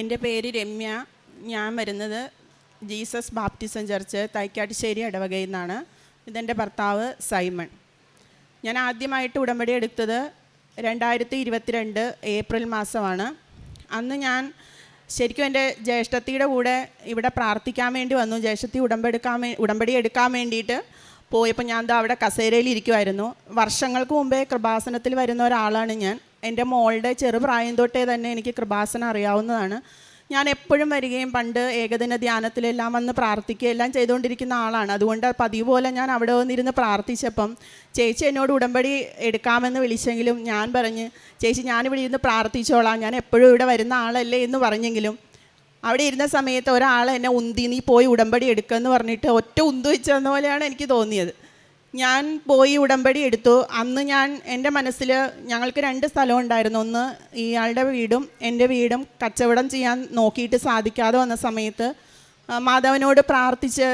എന്റെ പേര് രമ്യ. ഞാൻ വരുന്നത് ജീസസ് ബാപ്റ്റിസം ചർച്ച് തൈക്കാട്ടുശ്ശേരി ഇടവകയിൽ നിന്നാണ്. ഇതെന്റെ ഭർത്താവ് സൈമൺ. ഞാൻ ആദ്യമായിട്ട് ഉടമ്പടി എടുത്തത് രണ്ടായിരത്തി ഇരുപത്തിരണ്ട് ഏപ്രിൽ മാസമാണ്. അന്ന് ഞാൻ ശരിക്കും എന്റെ ജ്യേഷ്ഠത്തിയുടെ കൂടെ ഇവിടെ പ്രാർത്ഥിക്കാൻ വേണ്ടി വന്നു. ജ്യേഷ്ഠത്തി ഉടമ്പെടുക്കാൻ ഉടമ്പടി എടുക്കാൻ വേണ്ടിയിട്ട് പോയപ്പോൾ ഞാൻ അവിടെ കസേരയിൽ ഇരിക്കുമായിരുന്നു വർഷങ്ങൾക്ക് മുമ്പേ കൃപാസനത്തിൽ വരുന്ന ഒരാളാണ് ഞാൻ. എന്റെ മോളുടെ ചെറുപ്രായം തൊട്ടേ തന്നെ എനിക്ക് കൃപാസന അറിയാവുന്നതാണ്. ഞാൻ എപ്പോഴും വരികയും പണ്ട് ഏകദിന ധ്യാനത്തിലെല്ലാം വന്ന് പ്രാർത്ഥിക്കുകയും എല്ലാം ചെയ്തുകൊണ്ടിരിക്കുന്ന ആളാണ്. അതുകൊണ്ട് പതിവ് പോലെ ഞാൻ അവിടെ വന്നിരുന്ന് പ്രാർത്ഥിച്ചപ്പം ചേച്ചി എന്നോട് ഉടമ്പടി എടുക്കാമെന്ന് വിളിച്ചെങ്കിലും ഞാൻ പറഞ്ഞ് ചേച്ചി ഞാനിവിടെ ഇരുന്ന് പ്രാർത്ഥിച്ചോളാം. ഞാൻ എപ്പോഴും ഇവിടെ വരുന്ന ആളല്ലേ എന്ന് പറഞ്ഞെങ്കിലും അവിടെ ഇരുന്ന സമയത്ത് ഒരാൾ എന്നെ ഉന്തി നീ പോയി ഉടമ്പടി എടുക്കുമെന്ന് പറഞ്ഞിട്ട് ഒറ്റ ഉന്തു വെച്ചെന്ന പോലെയാണ് എനിക്ക് തോന്നിയത്. ഞാൻ പോയി ഉടമ്പടി എടുത്തു. അന്ന് ഞാൻ എന്റെ മനസ്സിൽ ഞങ്ങൾക്ക് രണ്ട് സ്ഥലം ഉണ്ടായിരുന്നു. ഒന്ന് ഇയാളുടെ വീടും എന്റെ വീടും കച്ചവടം ചെയ്യാൻ നോക്കിയിട്ട് സാധിക്കാതെ വന്ന സമയത്ത് മാധവനോട് പ്രാർത്ഥിച്ച്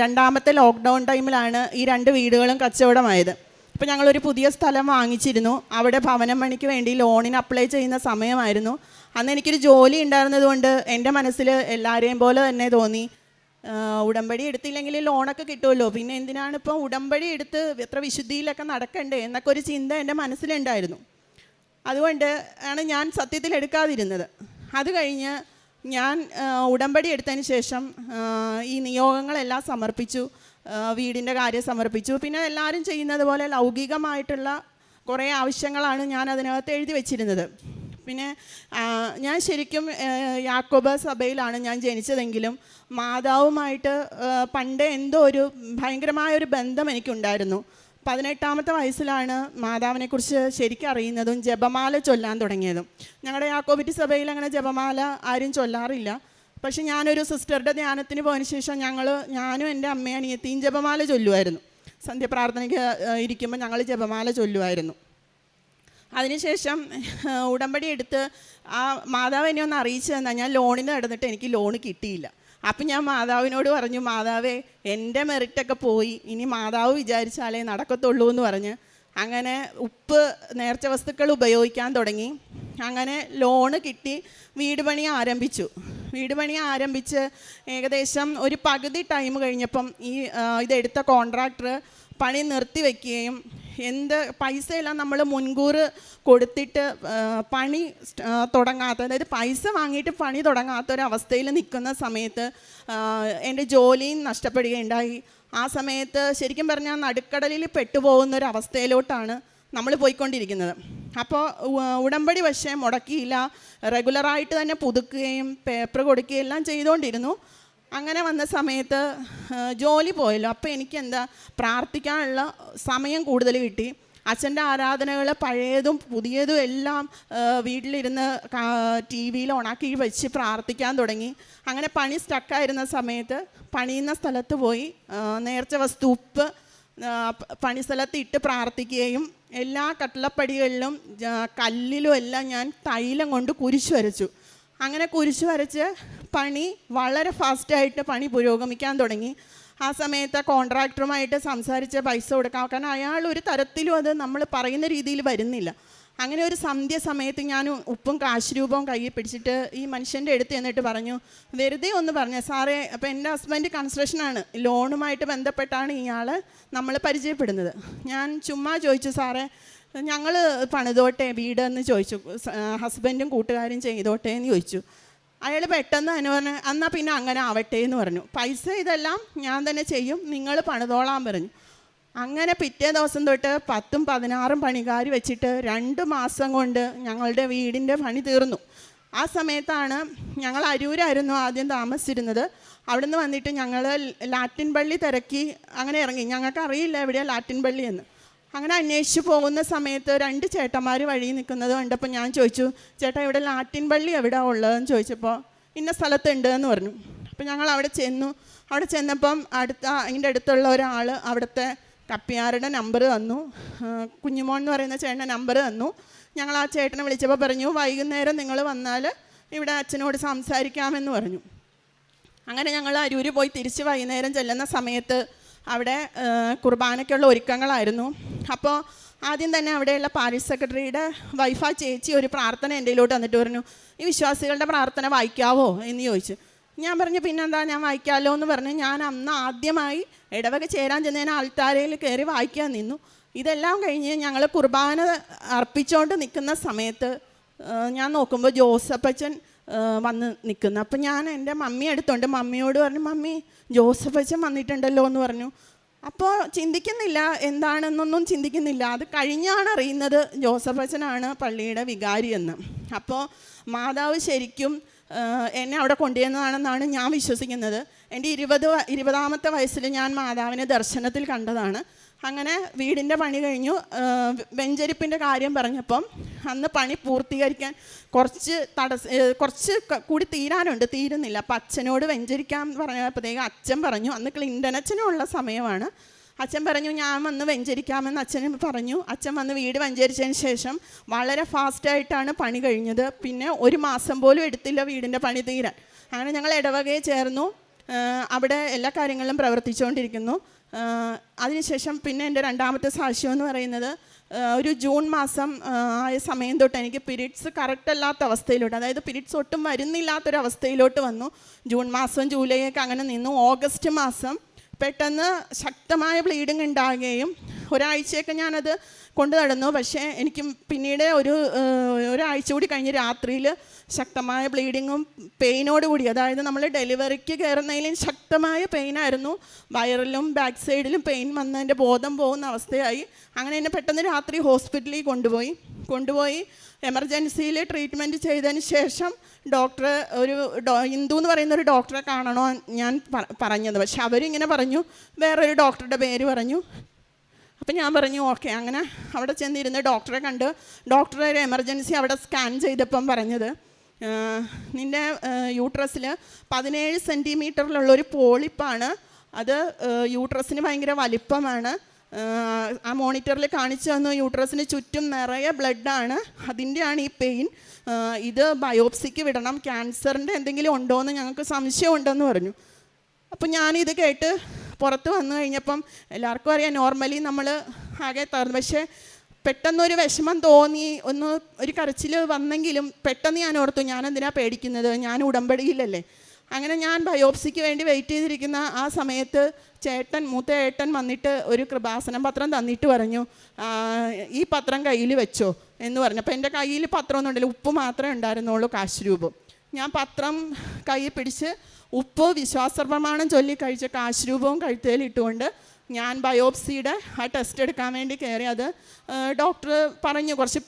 രണ്ടാമത്തെ ലോക്ക്ഡൗൺ ടൈമിലാണ് ഈ രണ്ട് വീടുകളും കച്ചവടമായത്. അപ്പോൾ ഞങ്ങളൊരു പുതിയ സ്ഥലം വാങ്ങിച്ചിരുന്നു. അവിടെ ഭവനം പണിക്ക് വേണ്ടി ലോണിന് അപ്ലൈ ചെയ്യുന്ന സമയമായിരുന്നു. അന്ന് എനിക്കൊരു ജോലി ഉണ്ടായിരുന്നതുകൊണ്ട് എന്റെ മനസ്സിൽ എല്ലാവരെയും പോലെ തന്നെ തോന്നി. ഉടമ്പടി എടുത്തില്ലെങ്കിൽ ലോണൊക്കെ കിട്ടുമല്ലോ. പിന്നെ എന്തിനാണ് ഇപ്പോൾ ഉടമ്പടി എടുത്ത് എത്ര വിശുദ്ധിയിലൊക്കെ നടക്കണ്ടേ എന്നൊക്കെ ഒരു ചിന്ത എന്റെ മനസ്സിലുണ്ടായിരുന്നു. അതുകൊണ്ട് ആണ് ഞാൻ സത്യത്തിൽ എടുക്കാതിരുന്നത്. അത് കഴിഞ്ഞ് ഞാൻ ഉടമ്പടി എടുത്തതിന് ശേഷം ഈ നിയോഗങ്ങളെല്ലാം സമർപ്പിച്ചു വീടിന്റെ കാര്യം സമർപ്പിച്ചു. പിന്നെ എല്ലാവരും ചെയ്യുന്നത് പോലെ ലൗകികമായിട്ടുള്ള കുറേ ആവശ്യങ്ങളാണ് ഞാൻ അതിനകത്ത് എഴുതി വെച്ചിരുന്നത്. പിന്നെ ഞാൻ ശരിക്കും യാക്കോബ സഭയിലാണ് ഞാൻ ജനിച്ചതെങ്കിലും മാതാവുമായിട്ട് പണ്ട് എന്തോ ഒരു ഭയങ്കരമായ ഒരു ബന്ധം എനിക്കുണ്ടായിരുന്നു. പതിനെട്ടാമത്തെ വയസ്സിലാണ് മാതാവിനെക്കുറിച്ച് ശരിക്കും അറിയുന്നതും ജപമാല ചൊല്ലാൻ തുടങ്ങിയതും. ഞങ്ങളുടെ യാക്കോബിറ്റി സഭയിൽ അങ്ങനെ ജപമാല ആരും ചൊല്ലാറില്ല. പക്ഷെ ഞാനൊരു സിസ്റ്ററുടെ ധ്യാനത്തിന് പോയതിന് ശേഷം ഞങ്ങൾ ഞാനും എന്റെ അമ്മയും അനിയത്തിയും ജപമാല ചൊല്ലുമായിരുന്നു സന്ധ്യപ്രാർത്ഥനയ്ക്ക് ഇരിക്കുമ്പോൾ ഞങ്ങൾ ജപമാല ചൊല്ലുമായിരുന്നു അതിനുശേഷം ഉടമ്പടി എടുത്ത് ആ മാതാവ് എന്നെ ഒന്ന് അറിയിച്ചു തന്നാൽ ഞാൻ ലോണിന് നടന്നിട്ട് എനിക്ക് ലോൺ കിട്ടിയില്ല. അപ്പം ഞാൻ മാതാവിനോട് പറഞ്ഞു മാതാവേ എന്റെ മെറിറ്റൊക്കെ പോയി. ഇനി മാതാവ് വിചാരിച്ചാലേ നടക്കത്തുള്ളൂ എന്ന് പറഞ്ഞ് അങ്ങനെ ഉപ്പ് നേർച്ച വസ്തുക്കൾ ഉപയോഗിക്കാൻ തുടങ്ങി. അങ്ങനെ ലോണ് കിട്ടി വീട് പണി ആരംഭിച്ചു. വീട് പണി ആരംഭിച്ച് ഏകദേശം ഒരു പകുതി ടൈം കഴിഞ്ഞപ്പം ഈ ഇതെടുത്ത കോൺട്രാക്ടർ പണി നിർത്തി വയ്ക്കുകയും എന്ത് പൈസയെല്ലാം നമ്മൾ മുൻകൂർ കൊടുത്തിട്ട് പണി തുടങ്ങാത്ത അതായത് പൈസ വാങ്ങിയിട്ട് പണി തുടങ്ങാത്ത ഒരു അവസ്ഥയിൽ നിൽക്കുന്ന സമയത്ത് എന്റെ ജോലിയും നഷ്ടപ്പെടുകയുണ്ടായി. ആ സമയത്ത് ശരിക്കും പറഞ്ഞാൽ നടുക്കടലിൽ പെട്ടുപോകുന്ന ഒരു അവസ്ഥയിലോട്ടാണ് നമ്മൾ പോയിക്കൊണ്ടിരിക്കുന്നത് അപ്പോൾ ഉടമ്പടി പക്ഷേ മുടക്കിയില്ല. റെഗുലറായിട്ട് തന്നെ പുതുക്കുകയും പേപ്പർ കൊടുക്കുകയും എല്ലാം ചെയ്തുകൊണ്ടിരുന്നു. അങ്ങനെ വന്ന സമയത്ത് ജോലി പോയല്ലോ. അപ്പോൾ എനിക്ക് എന്താ പ്രാർത്ഥിക്കാനുള്ള സമയം കൂടുതൽ കിട്ടി. അച്ഛന്റെ ആരാധനകൾ പഴയതും പുതിയതും എല്ലാം വീട്ടിലിരുന്ന് ടി വിയിൽ ഉണക്കി വെച്ച് പ്രാർത്ഥിക്കാൻ തുടങ്ങി. അങ്ങനെ പണി സ്റ്റക്കായിരുന്ന സമയത്ത് പണിയുന്ന സ്ഥലത്ത് പോയി നേർച്ച വസ്തു ഉപ്പ് പണിസ്ഥലത്ത് ഇട്ട് പ്രാർത്ഥിക്കുകയും എല്ലാ കട്ടിളപ്പടികളിലും കല്ലിലും എല്ലാം ഞാൻ തൈലം കൊണ്ട് കുരിശ് വരച്ചു. അങ്ങനെ കുരിശ് വരച്ച് പണി വളരെ ഫാസ്റ്റായിട്ട് പണി പുരോഗമിക്കാൻ തുടങ്ങി. ആ സമയത്ത് കോൺട്രാക്ടറുമായിട്ട് സംസാരിച്ച് പൈസ കൊടുക്കാം കാരണം അയാൾ ഒരു തരത്തിലും അത് നമ്മൾ പറയുന്ന രീതിയിൽ വരുന്നില്ല. അങ്ങനെ ഒരു സന്ധ്യ സമയത്ത് ഞാൻ ഉപ്പും കാശ് രൂപവും കയ്യിൽ പിടിച്ചിട്ട് ഈ മനുഷ്യന്റെ അടുത്ത് എന്നിട്ട് പറഞ്ഞു വെറുതെ ഒന്ന് പറഞ്ഞു സാറേ അപ്പോൾ എന്റെ ഹസ്ബൻഡ് കൺസ്ട്രക്ഷനാണ്. ലോണുമായിട്ട് ബന്ധപ്പെട്ടാണ് ഇയാൾ നമ്മൾ പരിചയപ്പെടുന്നത്. ഞാൻ ചുമ്മാ ചോദിച്ചു സാറേ ഞങ്ങൾ പണിതോട്ടെ വീട് എന്ന് ചോദിച്ചു ഹസ്ബൻഡും കൂട്ടുകാരും ചെയ്തോട്ടെ എന്ന് ചോദിച്ചു. അയാൾ പെട്ടെന്ന് തന്നെ പറഞ്ഞു എന്നാൽ പിന്നെ അങ്ങനെ ആവട്ടെ എന്ന് പറഞ്ഞു. പൈസ ഇതെല്ലാം ഞാൻ തന്നെ ചെയ്യും നിങ്ങൾ പണിതോളാൻ പറഞ്ഞു. അങ്ങനെ പിറ്റേ ദിവസം തൊട്ട് പത്തും പതിനാറും പണിക്കാർ വെച്ചിട്ട് രണ്ട് മാസം കൊണ്ട് ഞങ്ങളുടെ വീടിന്റെ പണി തീർന്നു. ആ സമയത്താണ് ഞങ്ങൾ അരൂരായിരുന്നു ആദ്യം താമസിച്ചിരുന്നത്. അവിടെ നിന്ന് വന്നിട്ട് ഞങ്ങൾ ലാറ്റിൻ പള്ളി തിരക്കി അങ്ങനെ ഇറങ്ങി. ഞങ്ങൾക്ക് അറിയില്ല എവിടെയാണ് ലാറ്റിൻ പള്ളി എന്ന്. അങ്ങനെ അന്വേഷിച്ച് പോകുന്ന സമയത്ത് രണ്ട് ചേട്ടന്മാർ വഴി നിൽക്കുന്നത് കണ്ടപ്പോൾ ഞാൻ ചോദിച്ചു ചേട്ടാ ഇവിടെ ലാറ്റിൻ പള്ളി എവിടെയാണ് ഉള്ളതെന്ന് ചോദിച്ചപ്പോൾ ഇന്ന സ്ഥലത്തുണ്ട് എന്ന് പറഞ്ഞു. അപ്പോൾ ഞങ്ങൾ അവിടെ ചെന്നു. അവിടെ ചെന്നപ്പം അടുത്ത അതിന്റെ അടുത്തുള്ള ഒരാൾ അവിടുത്തെ കപ്പിയാരുടെ നമ്പർ തന്നു. കുഞ്ഞുമോൻ എന്ന് പറയുന്ന ചേട്ടന്റെ നമ്പർ തന്നു. ഞങ്ങൾ ആ ചേട്ടനെ വിളിച്ചപ്പോൾ പറഞ്ഞു വൈകുന്നേരം നിങ്ങൾ വന്നാൽ ഇവിടെ അച്ഛനോട് സംസാരിക്കാമെന്ന് പറഞ്ഞു. അങ്ങനെ ഞങ്ങൾ അരൂർ പോയി തിരിച്ച് വൈകുന്നേരം ചെല്ലുന്ന സമയത്ത് അവിടെ കുർബാനയ്ക്കുള്ള ഒരുക്കങ്ങളായിരുന്നു. അപ്പോൾ ആദ്യം തന്നെ അവിടെയുള്ള പാരിഷ് സെക്രട്ടറിയുടെ വൈഫ ചേച്ചി ഒരു പ്രാർത്ഥന എന്റെയിലോട്ട് വന്നിട്ട് പറഞ്ഞു ഈ വിശ്വാസികളുടെ പ്രാർത്ഥന വായിക്കാവോ? എന്ന് ചോദിച്ചു. ഞാൻ പറഞ്ഞു പിന്നെന്താ ഞാൻ വായിക്കാമല്ലോ എന്ന് പറഞ്ഞു. ഞാൻ അന്ന് ആദ്യമായി ഇടവക ചേരാൻ ചെന്നതിന് ആൾത്താരയിൽ കയറി വായിക്കാൻ നിന്നു. ഇതെല്ലാം കഴിഞ്ഞ് ഞങ്ങൾ കുർബാന അർപ്പിച്ചുകൊണ്ട് നിൽക്കുന്ന സമയത്ത് ഞാൻ നോക്കുമ്പോൾ ജോസഫച്ചൻ വന്ന് നിൽക്കുന്നു അപ്പം ഞാൻ എന്റെ മമ്മി എടുത്തുണ്ട് മമ്മിയോട് പറഞ്ഞു മമ്മി ജോസഫ് അച്ഛൻ വന്നിട്ടുണ്ടല്ലോ എന്ന് പറഞ്ഞു. അപ്പോൾ ചിന്തിക്കുന്നില്ല എന്താണെന്നൊന്നും ചിന്തിക്കുന്നില്ല. അത് കഴിഞ്ഞാണ് അറിയുന്നത് ജോസഫ് അച്ഛനാണ് പള്ളിയുടെ വികാരി എന്ന് അപ്പോൾ മാതാവ് ശരിക്കും എന്നെ അവിടെ കൊണ്ടുവന്നതാണെന്നാണ് ഞാൻ വിശ്വസിക്കുന്നത്. എന്റെ ഇരുപത് ഇരുപതാമത്തെ വയസ്സിൽ ഞാൻ മാതാവിനെ ദർശനത്തിൽ കണ്ടതാണ്. അങ്ങനെ വീടിന്റെ പണി കഴിഞ്ഞു. വെഞ്ചരിപ്പിന്റെ കാര്യം പറഞ്ഞപ്പം അന്ന് പണി പൂർത്തീകരിക്കാൻ കുറച്ച് തടസ്സ കുറച്ച് കൂടി തീരാനുണ്ട്. തീരുന്നില്ല. അപ്പം അച്ഛനോട് വെഞ്ചരിക്കാൻ പറഞ്ഞപ്പോഴത്തേക്ക് അച്ഛൻ പറഞ്ഞു അന്ന് ക്ലിന്റൺ അച്ഛനുള്ള സമയമാണ്. അച്ഛൻ പറഞ്ഞു ഞാൻ വന്ന് വെഞ്ചരിക്കാമെന്ന് അച്ഛൻ പറഞ്ഞു. അച്ഛൻ വന്ന് വീട് വെഞ്ചരിച്ചതിന് ശേഷം വളരെ ഫാസ്റ്റായിട്ടാണ് പണി കഴിഞ്ഞത്. പിന്നെ ഒരു മാസം പോലും എടുത്തില്ല വീടിന്റെ പണി തീരാൻ. അങ്ങനെ ഞങ്ങൾ ഇടവകയെ ചേർന്നു. അവിടെ എല്ലാ കാര്യങ്ങളിലും പ്രവർത്തിച്ചുകൊണ്ടിരിക്കുന്നു. അതിനുശേഷം പിന്നെ എന്റെ രണ്ടാമത്തെ സാക്ഷ്യം എന്ന് പറയുന്നത് ഒരു ജൂൺ മാസം ആയ സമയം തൊട്ട് എനിക്ക് പിരീഡ്സ് കറക്റ്റ് അല്ലാത്ത അവസ്ഥയിലോട്ട് അതായത് പിരീഡ്സ് ഒട്ടും വരുന്നില്ലാത്തൊരവസ്ഥയിലോട്ട് വന്നു. ജൂൺ മാസം ജൂലൈ ഒക്കെ അങ്ങനെ നിന്നു. ഓഗസ്റ്റ് മാസം പെട്ടെന്ന് ശക്തമായ ബ്ലീഡിങ് ഉണ്ടാകുകയും ഒരാഴ്ചയൊക്കെ ഞാനത് കൊണ്ടു നടന്നു പക്ഷേ എനിക്ക് പിന്നീട് ഒരു ഒരാഴ്ച കൂടി കഴിഞ്ഞ് രാത്രിയിൽ ശക്തമായ ബ്ലീഡിങ്ങും പെയിനോട് കൂടി. അതായത് നമ്മൾ ഡെലിവറിക്ക് കയറുന്നതിലും ശക്തമായ പെയിനായിരുന്നു വയറിലും ബാക്ക് സൈഡിലും പെയിൻ വന്നതിന്റെ ബോധം പോകുന്ന അവസ്ഥയായി. അങ്ങനെ എന്നെ പെട്ടെന്ന് രാത്രി ഹോസ്പിറ്റലിൽ കൊണ്ടുപോയി. കൊണ്ടുപോയി എമർജൻസിയിൽ ട്രീറ്റ്മെന്റ് ചെയ്തതിന് ശേഷം ഡോക്ടർ ഒരു ഹിന്ദു എന്ന് പറയുന്ന ഒരു ഡോക്ടറെ കാണണോ ഞാൻ പറഞ്ഞത്. പക്ഷെ അവരിങ്ങനെ പറഞ്ഞു. വേറൊരു ഡോക്ടറുടെ പേര് പറഞ്ഞു. അപ്പം ഞാൻ പറഞ്ഞു ഓക്കെ. അങ്ങനെ അവിടെ ചെന്നിരുന്ന് ഡോക്ടറെ കണ്ട്. ഡോക്ടറെ ഒരു എമർജൻസി അവിടെ സ്കാൻ ചെയ്തപ്പം പറഞ്ഞത് നിന്റെ യൂട്രസിൽ പതിനേഴ് സെന്റിമീറ്ററിലുള്ള ഒരു പോളിപ്പാണ്. അത് യൂട്രസിന് ഭയങ്കര വലിപ്പമാണ്. ആ, മോണിറ്ററിൽ കാണിച്ചു തന്നു. യൂട്രസിന് ചുറ്റും നിറയെ ബ്ലഡാണ് അതിന്റെയാണ് ഈ പെയിൻ ഇത് ബയോപ്സിക്ക് വിടണം. ക്യാൻസറിന്റെ എന്തെങ്കിലും ഉണ്ടോ എന്ന് ഞങ്ങൾക്ക് സംശയമുണ്ടെന്ന് പറഞ്ഞു. അപ്പം ഞാനിത് കേട്ട് പുറത്ത് വന്നു കഴിഞ്ഞപ്പം എല്ലാവർക്കും അറിയാം നോർമലി നമ്മൾ ആകെ തറന്നു പക്ഷേ പെട്ടെന്നൊരു വിഷമം തോന്നി. ഒന്ന് ഒരു കരച്ചിൽ വന്നെങ്കിലും പെട്ടെന്ന് ഞാൻ ഓർത്തു ഞാൻ എന്തിനാ പേടിക്കുന്നത്? ഞാൻ ഉടമ്പടിയില്ലല്ലേ അങ്ങനെ ഞാൻ ബയോപ്സിക്ക് വേണ്ടി വെയിറ്റ് ചെയ്തിരിക്കുന്ന ആ സമയത്ത് ചേട്ടൻ മൂത്ത ഏട്ടൻ വന്നിട്ട് ഒരു കൃപാസനം പത്രം തന്നിട്ട് പറഞ്ഞു ഈ പത്രം കയ്യിൽ വെച്ചോ എന്ന് പറഞ്ഞു. അപ്പോൾ എന്റെ കയ്യിൽ പത്രമൊന്നും ഉണ്ടല്ലോ ഉപ്പ് മാത്രമേ ഉണ്ടായിരുന്നുള്ളൂ കാശ് രൂപം ഞാൻ പത്രം കയ്യിൽ പിടിച്ച് ഉപ്പ് വിശ്വാസ പ്രമാണം ചൊല്ലി കഴിച്ച കാശ് രൂപവും കഴുത്തേലിട്ടുകൊണ്ട് ഞാൻ ബയോപ്സിയുടെ ആ ടെസ്റ്റ് എടുക്കാൻ വേണ്ടി കയറി. അത് ഡോക്ടർ പറഞ്ഞു കുറച്ച്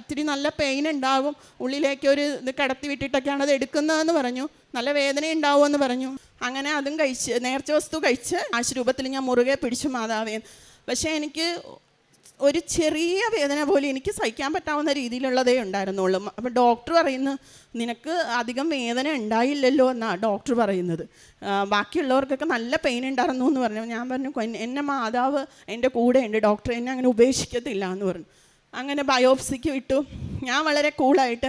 ഇത്തിരി നല്ല പെയിൻ ഉണ്ടാവും ഉള്ളിലേക്ക് ഒരു ഇത് കിടത്തി വിട്ടിട്ടൊക്കെയാണ് അത് എടുക്കുന്നതെന്ന് പറഞ്ഞു. നല്ല വേദന ഉണ്ടാവുമെന്ന് പറഞ്ഞു. അങ്ങനെ അതും കഴിച്ച് നേർച്ച വസ്തു കഴിച്ച് ആശുരൂപത്തിൽ ഞാൻ മുറുകെ പിടിച്ചു മാതാവേ. പക്ഷേ എനിക്ക് ഒരു ചെറിയ വേദന പോലും എനിക്ക് സഹിക്കാൻ പറ്റാവുന്ന രീതിയിലുള്ളതേ ഉണ്ടായിരുന്നുള്ളൂ. അപ്പം ഡോക്ടർ പറയുന്നു നിനക്ക് അധികം വേദന ഉണ്ടായില്ലല്ലോ എന്നാണ് ഡോക്ടർ പറയുന്നത്. ബാക്കിയുള്ളവർക്കൊക്കെ നല്ല പെയിൻ ഉണ്ടായിരുന്നു എന്ന് പറഞ്ഞു. ഞാൻ പറഞ്ഞു "കൊൻ- എന്നെ മാതാവ് എന്റെ കൂടെ ഉണ്ട് ഡോക്ടർ എന്നെ അങ്ങനെ ഉപേക്ഷിക്കത്തില്ല എന്ന് പറഞ്ഞു. അങ്ങനെ ബയോപ്സിക്ക് ഇട്ടു. ഞാൻ വളരെ കൂളായിട്ട്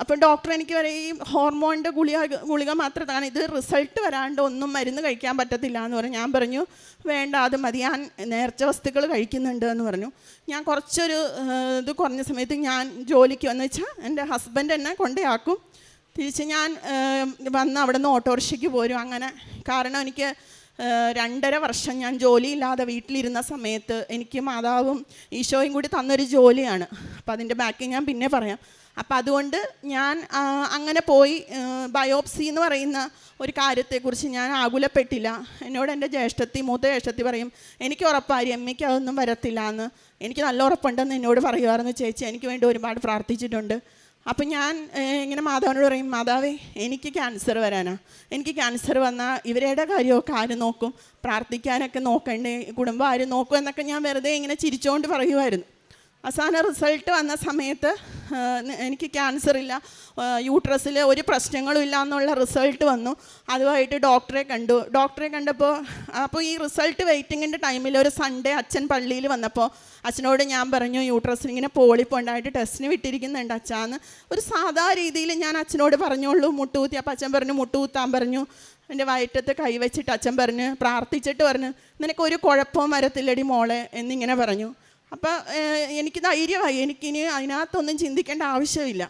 അപ്പം ഡോക്ടർ എനിക്ക് വരെ ഈ ഹോർമോണിന്റെ ഗുളിക ഗുളിക മാത്രത്താണ്. ഇത് റിസൾട്ട് വരാണ്ട് ഒന്നും മരുന്ന് കഴിക്കാൻ പറ്റത്തില്ല എന്ന് പറഞ്ഞു. ഞാൻ പറഞ്ഞു വേണ്ട അത് മതി. ഞാൻ നേർച്ച വസ്തുക്കൾ കഴിക്കുന്നുണ്ട് എന്ന് പറഞ്ഞു. ഞാൻ കുറച്ചൊരു ഇത് കുറഞ്ഞ സമയത്ത് ഞാൻ ജോലിക്ക് വന്നു വെച്ചാൽ എന്റെ ഹസ്ബൻഡ് എന്നെ കൊണ്ടേയാക്കും. തിരിച്ച് ഞാൻ വന്ന് അവിടെ നിന്ന് ഓട്ടോറിക്ഷയ്ക്ക് പോരും. അങ്ങനെ കാരണം എനിക്ക് രണ്ടര വർഷം ഞാൻ ജോലിയില്ലാതെ വീട്ടിലിരുന്ന സമയത്ത് എനിക്ക് മാതാവും ഈശോയും കൂടി തന്നൊരു ജോലിയാണ്. അപ്പോൾ അതിന്റെ ബാക്കി ഞാൻ പിന്നെ പറയാം. അപ്പം അതുകൊണ്ട് ഞാൻ അങ്ങനെ പോയി ബയോപ്സി എന്ന് പറയുന്ന ഒരു കാര്യത്തെക്കുറിച്ച് ഞാൻ ആകുലപ്പെട്ടില്ല. എന്നോട് എന്റെ ജ്യേഷ്ഠത്തി മൂത്ത ജ്യേഷ്ഠത്തി പറയും എനിക്ക് ഉറപ്പായി അമ്മയ്ക്ക് അതൊന്നും വരത്തില്ല എന്ന്. എനിക്ക് നല്ല ഉറപ്പുണ്ടെന്ന് എന്നോട് പറയുമായിരുന്നു ചേച്ചി. എനിക്ക് വേണ്ടി ഒരുപാട് പ്രാർത്ഥിച്ചിട്ടുണ്ട്. അപ്പം ഞാൻ ഇങ്ങനെ മാതാവിനോട് പറയും മാതാവേ എനിക്ക് ക്യാൻസർ വരാനാ. എനിക്ക് ക്യാൻസർ വന്നാൽ ഇവരുടെ കാര്യമൊക്കെ ആര് നോക്കും? പ്രാർത്ഥിക്കാനൊക്കെ നോക്കണ്ടേ? കുടുംബം ആര് നോക്കും? എന്നൊക്കെ ഞാൻ വെറുതെ ഇങ്ങനെ ചിരിച്ചുകൊണ്ട് പറയുമായിരുന്നു അവസാന റിസൾട്ട് വന്ന സമയത്ത് എനിക്ക് ക്യാൻസർ ഇല്ല യൂട്രസിൽ ഒരു പ്രശ്നങ്ങളും ഇല്ല എന്നുള്ള റിസൾട്ട് വന്നു. അതുമായിട്ട് ഡോക്ടറെ കണ്ടു. ഡോക്ടറെ കണ്ടപ്പോൾ അപ്പോൾ ഈ റിസൾട്ട് വെയിറ്റിങ്ങിന്റെ ടൈമിൽ ഒരു സൺഡേ അച്ഛൻ പള്ളിയിൽ വന്നപ്പോൾ അച്ഛനോട് ഞാൻ പറഞ്ഞു യൂട്രസിന് ഇങ്ങനെ പോളിപ്പോണ്ടായിട്ട് ടെസ്റ്റിന് വിട്ടിരിക്കുന്നുണ്ട് അച്ഛാന്ന്. ഒരു സാധാ രീതിയിൽ ഞാൻ അച്ഛനോട് പറഞ്ഞോളൂ മുട്ടുകൂത്തി. അപ്പോൾ അച്ഛൻ പറഞ്ഞു മുട്ടുകൂത്താൻ പറഞ്ഞു. എന്റെ വയറ്റത്ത് കൈവച്ചിട്ട് അച്ഛൻ പറഞ്ഞ് പ്രാർത്ഥിച്ചിട്ട് പറഞ്ഞ് നിനക്കൊരു കുഴപ്പവും വരത്തില്ലടി മോളെ എന്നിങ്ങനെ പറഞ്ഞു. അപ്പോൾ എനിക്ക് ധൈര്യമായി. എനിക്കിനി അതിനകത്തൊന്നും ചിന്തിക്കേണ്ട ആവശ്യമില്ല.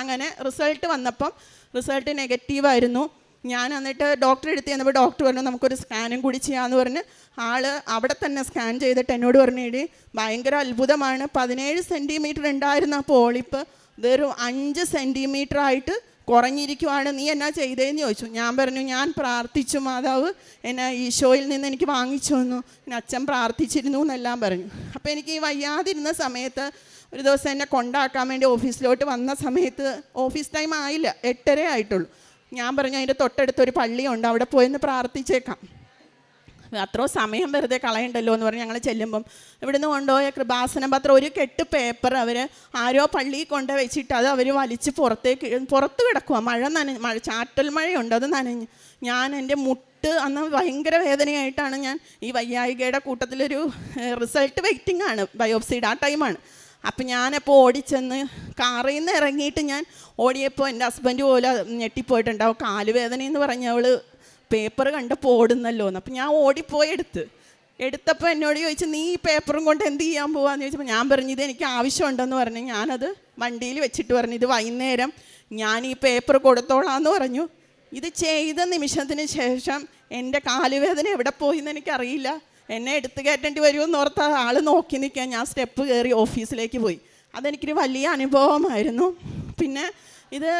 അങ്ങനെ റിസൾട്ട് വന്നപ്പം റിസൾട്ട് നെഗറ്റീവായിരുന്നു ഞാൻ എന്നിട്ട് ഡോക്ടറെ അടുത്ത് ചെന്നപ്പോൾ ഡോക്ടർ പറഞ്ഞു നമുക്കൊരു സ്കാനും കൂടി ചെയ്യാമെന്ന് പറഞ്ഞ് ആൾ അവിടെ തന്നെ സ്കാൻ ചെയ്തിട്ട് എന്നോട് പറഞ്ഞു ഇടി ഭയങ്കര അത്ഭുതമാണ്. പതിനേഴ് സെന്റിമീറ്റർ ഉണ്ടായിരുന്ന പോളിപ്പ് വെറും അഞ്ച് സെന്റിമീറ്റർ ആയിട്ട് കുറഞ്ഞിരിക്കുവാണ്. നീ എന്നാ ചെയ്തതെന്ന് ചോദിച്ചു. ഞാൻ പറഞ്ഞു ഞാൻ പ്രാർത്ഥിച്ചു മാതാവ്. എന്നെ ഈശോയിൽ നിന്ന് എനിക്ക് വാങ്ങിച്ചു തന്നു. പിന്നെ അച്ഛൻ പ്രാർത്ഥിച്ചിരുന്നു എന്നെല്ലാം പറഞ്ഞു. അപ്പോൾ എനിക്ക് ഈ വയ്യാതിരുന്ന സമയത്ത് ഒരു ദിവസം എന്നെ കൊണ്ടാക്കാൻ വേണ്ടി ഓഫീസിലോട്ട് വന്ന സമയത്ത് ഓഫീസ് ടൈം ആയില്ല എട്ടര ആയിട്ടുള്ളൂ ഞാൻ പറഞ്ഞു അതിന്റെ തൊട്ടടുത്തൊരു പള്ളിയുണ്ട്. അവിടെ പോയെന്ന് പ്രാർത്ഥിച്ചേക്കാം. അത്രയും സമയം വെറുതെ കളയണ്ടല്ലോ എന്ന് പറഞ്ഞ് ഞങ്ങൾ ചെല്ലുമ്പം ഇവിടുന്ന് കൊണ്ടുപോയ കൃപാസന പത്രം ഒരു കെട്ട് പേപ്പർ അവർ ആരോ പള്ളിയിൽ കൊണ്ട് വെച്ചിട്ട് അത് അവർ വലിച്ച് പുറത്തേക്ക് പുറത്ത് കിടക്കുക മഴ നനഞ്ഞ് മഴ ചാറ്റൽ മഴയുണ്ട് അത് നനഞ്ഞ്. ഞാൻ എന്റെ മുട്ട് അന്ന് ഭയങ്കര വേദനയായിട്ടാണ് ഞാൻ ഈ വയ്യായികയുടെ കൂട്ടത്തിലൊരു റിസൾട്ട് വെയിറ്റിംഗ് ആണ് ബയോപ്സിയുടെ ആ ടൈമാണ് അപ്പം ഞാനപ്പോൾ ഓടിച്ചെന്ന് കാറിൽ നിന്ന് ഇറങ്ങിയിട്ട് ഞാൻ ഓടിയപ്പോൾ എന്റെ ഹസ്ബൻഡ് പോലെ ഞെട്ടിപ്പോയിട്ടുണ്ടാവും. കാലുവേദന എന്ന് പറഞ്ഞവൾ പേപ്പർ കണ്ടപ്പോൾ ഓടുന്നല്ലോ എന്ന്. അപ്പം ഞാൻ ഓടിപ്പോയി എടുത്ത്. എടുത്തപ്പോൾ എന്നോട് ചോദിച്ചു നീ ഈ പേപ്പറും കൊണ്ട് എന്ത് ചെയ്യാൻ പോവാന്ന്? ചോദിച്ചപ്പോൾ ഞാൻ പറഞ്ഞു ഇത് എനിക്ക് ആവശ്യമുണ്ടെന്ന് പറഞ്ഞു. ഞാനത് വണ്ടിയിൽ വെച്ചിട്ട് പറഞ്ഞു ഇത് വൈകുന്നേരം ഞാൻ ഈ പേപ്പർ കൊടുത്തോളാന്ന് പറഞ്ഞു. ഇത് ചെയ്ത നിമിഷത്തിന് ശേഷം എന്റെ കാലുവേദന എവിടെ പോയി എന്ന് എനിക്കറിയില്ല. എന്നെ എടുത്തു കയറ്റേണ്ടി വരുമെന്ന് ഓർത്ത ആൾ നോക്കി നിൽക്കാൻ ഞാൻ സ്റ്റെപ്പ് കയറി ഓഫീസിലേക്ക് പോയി. അതെനിക്കൊരു വലിയ അനുഭവമായിരുന്നു. പിന്നെ ഇത്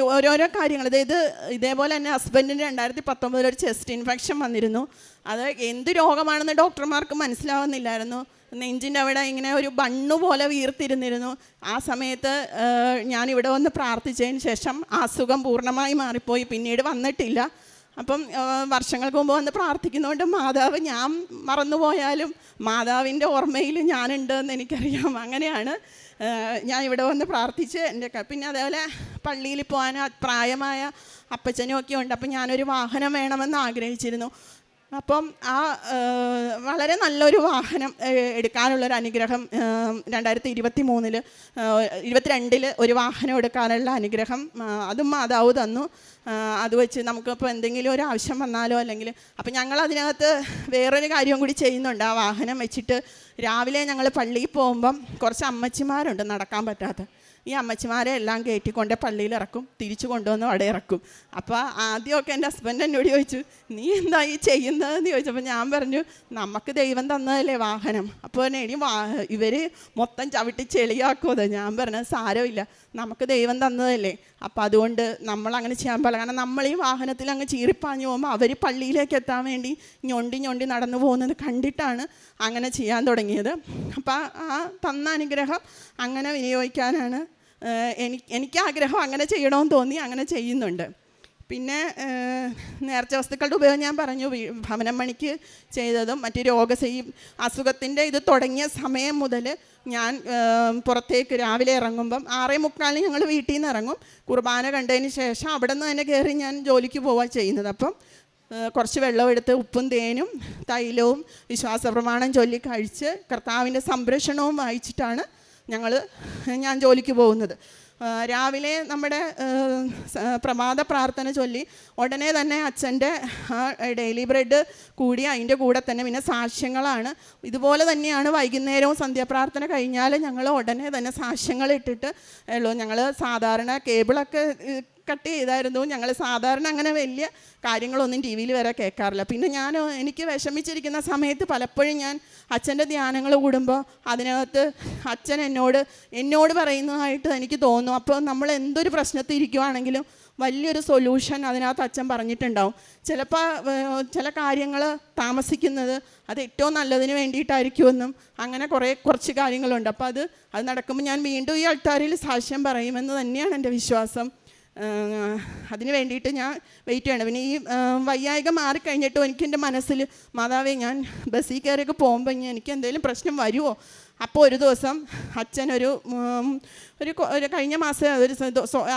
ഓരോരോ കാര്യങ്ങൾ. അതായത് ഇതേപോലെ തന്നെ ഹസ്ബൻഡിന് രണ്ടായിരത്തി പത്തൊമ്പതിൽ ഒരു ചെസ്റ്റ് ഇൻഫെക്ഷൻ വന്നിരുന്നു. അത് എന്ത് രോഗമാണെന്ന് ഡോക്ടർമാർക്ക് മനസ്സിലാവുന്നില്ലായിരുന്നു. നെഞ്ചിന്റെ അവിടെ ഇങ്ങനെ ഒരു ബണ്ണു പോലെ വീർത്തിരുന്നിരുന്നു. ആ സമയത്ത് ഞാനിവിടെ വന്ന് പ്രാർത്ഥിച്ചതിന് ശേഷം അസുഖം പൂർണമായി മാറിപ്പോയി. പിന്നീട് വന്നിട്ടില്ല. അപ്പം വർഷങ്ങൾക്ക് മുമ്പ് വന്ന് പ്രാർത്ഥിക്കുന്നതുകൊണ്ട് മാതാവ് ഞാൻ മറന്നുപോയാലും മാതാവിന്റെ ഓർമ്മയിൽ ഞാനുണ്ട് എന്ന് എനിക്കറിയാം. അങ്ങനെയാണ്. ഞാൻ ഇവിടെ വന്ന് പ്രാർത്ഥിച്ച് എന്റെ പിന്നെ അതേപോലെ പള്ളിയിൽ പോകാൻ പ്രായമായ അപ്പച്ചനും ഒക്കെ ഉണ്ട്. അപ്പം ഞാനൊരു വാഹനം വേണമെന്ന് ആഗ്രഹിച്ചിരുന്നു. അപ്പം ആ വളരെ നല്ലൊരു വാഹനം എടുക്കാനുള്ളൊരു അനുഗ്രഹം രണ്ടായിരത്തി ഇരുപത്തി മൂന്നിൽ ഇരുപത്തിരണ്ടിൽ ഒരു വാഹനം എടുക്കാനുള്ള അനുഗ്രഹം അതും മാതാവ് തന്നു. അത് വെച്ച് നമുക്കിപ്പോൾ എന്തെങ്കിലും ഒരു ആവശ്യം വന്നാലോ അല്ലെങ്കിൽ അപ്പം ഞങ്ങൾ അതിനകത്ത് വേറൊരു കാര്യം കൂടി ചെയ്യുന്നുണ്ട്. ആ വാഹനം വെച്ചിട്ട് രാവിലെ ഞങ്ങൾ പള്ളിയിൽ പോകുമ്പം കുറച്ച് അമ്മച്ചിമാരുണ്ട് നടക്കാൻ പറ്റാത്ത. ഈ അമ്മച്ചിമാരെ എല്ലാം കയറ്റിക്കൊണ്ട് പള്ളിയിൽ ഇറക്കും തിരിച്ചു കൊണ്ടുവന്ന് അവിടെ ഇറക്കും. അപ്പോൾ ആദ്യമൊക്കെ എന്റെ ഹസ്ബൻഡ് എന്നോട് ചോദിച്ചു നീ എന്താ ഈ ചെയ്യുന്നതെന്ന് ചോദിച്ചപ്പോൾ ഞാൻ പറഞ്ഞു നമുക്ക് ദൈവം തന്നതല്ലേ വാഹനം. അപ്പോൾ ഇനി വാ ഇവർ മൊത്തം ചവിട്ടി ചെളിയാക്കുമത് ഞാൻ പറഞ്ഞത് സാരമില്ല നമുക്ക് ദൈവം തന്നതല്ലേ. അപ്പോൾ അതുകൊണ്ട് നമ്മൾ അങ്ങനെ ചെയ്യാൻ പാടില്ല. കാരണം നമ്മൾ ഈ വാഹനത്തിൽ അങ്ങ് ചീറിപ്പാഞ്ഞു പോകുമ്പോൾ അവർ പള്ളിയിലേക്ക് എത്താൻ വേണ്ടി ഞൊണ്ടി ഞൊണ്ടി നടന്നു പോകുന്നത് കണ്ടിട്ടാണ് അങ്ങനെ ചെയ്യാൻ തുടങ്ങിയത്. അപ്പോൾ ആ തന്ന അനുഗ്രഹം അങ്ങനെ വിനിയോഗിക്കാനാണ് എനിക്ക് എനിക്ക് ആഗ്രഹം അങ്ങനെ ചെയ്യണമെന്ന് തോന്നി അങ്ങനെ ചെയ്യുന്നുണ്ട്. പിന്നെ നേർച്ച വസ്തുക്കളുടെ ഉപയോഗം ഞാൻ പറഞ്ഞു. ഭവനം മണിക്ക് ചെയ്തതും മറ്റ് രോഗസയും അസുഖത്തിന്റെ ഇത് തുടങ്ങിയ സമയം മുതൽ ഞാൻ പുറത്തേക്ക് രാവിലെ ഇറങ്ങുമ്പം ആറേ മുക്കാലിന് ഞങ്ങൾ വീട്ടിൽ നിന്ന് ഇറങ്ങും. കുർബാന കണ്ടതിന് ശേഷം അവിടെ നിന്ന് തന്നെ കയറി ഞാൻ ജോലിക്ക് പോവുക ചെയ്യുന്നത്. അപ്പം കുറച്ച് വെള്ളമെടുത്ത് ഉപ്പും തേനും തൈലവും വിശ്വാസ പ്രമാണം ചൊല്ലി കഴിച്ച് കർത്താവിന്റെ സംരക്ഷണവും വായിച്ചിട്ടാണ് ഞങ്ങൾ ഞാൻ ജോലിക്ക് പോകുന്നത്. രാവിലെ നമ്മുടെ പ്രഭാത പ്രാർത്ഥന ചൊല്ലി ഉടനെ തന്നെ അച്ഛന്റെ ഡെയിലി ബ്രെഡ് കൂടി അതിന്റെ കൂടെ തന്നെ. പിന്നെ സാക്ഷ്യങ്ങളാണ്. ഇതുപോലെ തന്നെയാണ് വൈകുന്നേരവും സന്ധ്യാപ്രാർത്ഥന കഴിഞ്ഞാൽ ഞങ്ങൾ ഉടനെ തന്നെ സാക്ഷ്യങ്ങൾ ഇട്ടിട്ട് ഉള്ളൂ. ഞങ്ങൾ സാധാരണ കേബിളൊക്കെ കട്ട് ചെയ്തായിരുന്നു. ഞങ്ങൾ സാധാരണ അങ്ങനെ വലിയ കാര്യങ്ങളൊന്നും ടി വിയിൽ വരെ കേൾക്കാറില്ല. പിന്നെ ഞാൻ എനിക്ക് വിഷമിച്ചിരിക്കുന്ന സമയത്ത് പലപ്പോഴും ഞാൻ അച്ഛന്റെ ധ്യാനങ്ങൾ കൂടുമ്പോൾ അതിനകത്ത് അച്ഛൻ എന്നോട് എന്നോട് പറയുന്നതായിട്ട് എനിക്ക് തോന്നും അപ്പോൾ നമ്മൾ എന്തൊരു പ്രശ്നത്തിൽ ഇരിക്കുവാണെങ്കിലും വലിയൊരു സൊല്യൂഷൻ അതിനകത്ത് അച്ഛൻ പറഞ്ഞിട്ടുണ്ടാവും. ചിലപ്പോൾ ചില കാര്യങ്ങൾ താമസിക്കുന്നത് അത് ഏറ്റവും നല്ലതിന് വേണ്ടിയിട്ടായിരിക്കുമെന്നും അങ്ങനെ കുറേ കുറച്ച് കാര്യങ്ങളുണ്ട്. അപ്പോൾ അത് അത് നടക്കുമ്പോൾ ഞാൻ വീണ്ടും ഈ അൾത്താരിൽ സാക്ഷ്യം പറയുമെന്ന് തന്നെയാണ് എന്റെ വിശ്വാസം. അതിന് വേണ്ടിയിട്ട് ഞാൻ വെയിറ്റ് ചെയ്യണം. പിന്നെ ഈ വയ്യായിക മാറിക്കഴിഞ്ഞിട്ടും എനിക്ക് എന്റെ മനസ്സിൽ മാതാവേ ഞാൻ ബസ്സിൽ കയറിയൊക്കെ പോകുമ്പോൾ ഇനി എനിക്ക് എന്തെങ്കിലും പ്രശ്നം വരുമോ അപ്പോൾ ഒരു ദിവസം അച്ഛനൊരു ഒരു ഒരു കഴിഞ്ഞ മാസം ഒരു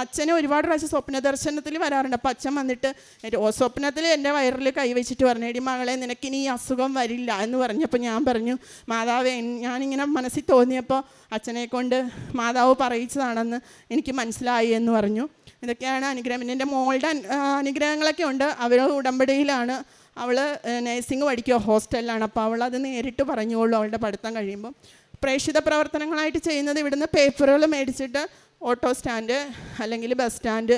അച്ഛനെ ഒരുപാട് പ്രാവശ്യം സ്വപ്ന ദർശനത്തിൽ വരാറുണ്ട്. അപ്പോൾ അച്ഛൻ വന്നിട്ട് സ്വപ്നത്തിൽ എന്റെ വയറിൽ കൈവച്ചിട്ട് പറഞ്ഞു എടി മകളെ നിനക്കിനി ഈ അസുഖം വരില്ല എന്ന് പറഞ്ഞപ്പോൾ ഞാൻ പറഞ്ഞു മാതാവേ ഞാനിങ്ങനെ മനസ്സിൽ തോന്നിയപ്പോൾ അച്ഛനെ കൊണ്ട് മാതാവ് പറയിച്ചതാണെന്ന് എനിക്ക് മനസ്സിലായി എന്ന് പറഞ്ഞു. ഇതൊക്കെയാണ് അനുഗ്രഹം. എന്റെ മോളുടെ അനുഗ്രഹങ്ങളൊക്കെ ഉണ്ട്. അവർ ഉടമ്പടിയിലാണ്. അവൾ നേഴ്സിംഗ് പഠിക്കുക ഹോസ്റ്റലിലാണ്. അപ്പോൾ അവൾ അത് നേരിട്ട് പറഞ്ഞോളൂ അവളുടെ പഠിത്തം കഴിയുമ്പോൾ പ്രേക്ഷിത പ്രവർത്തനങ്ങളായിട്ട് ചെയ്യുന്നത് ഇവിടുന്ന് പേപ്പറുകൾ മേടിച്ചിട്ട് ഓട്ടോ സ്റ്റാൻഡ് അല്ലെങ്കിൽ ബസ് സ്റ്റാൻഡ്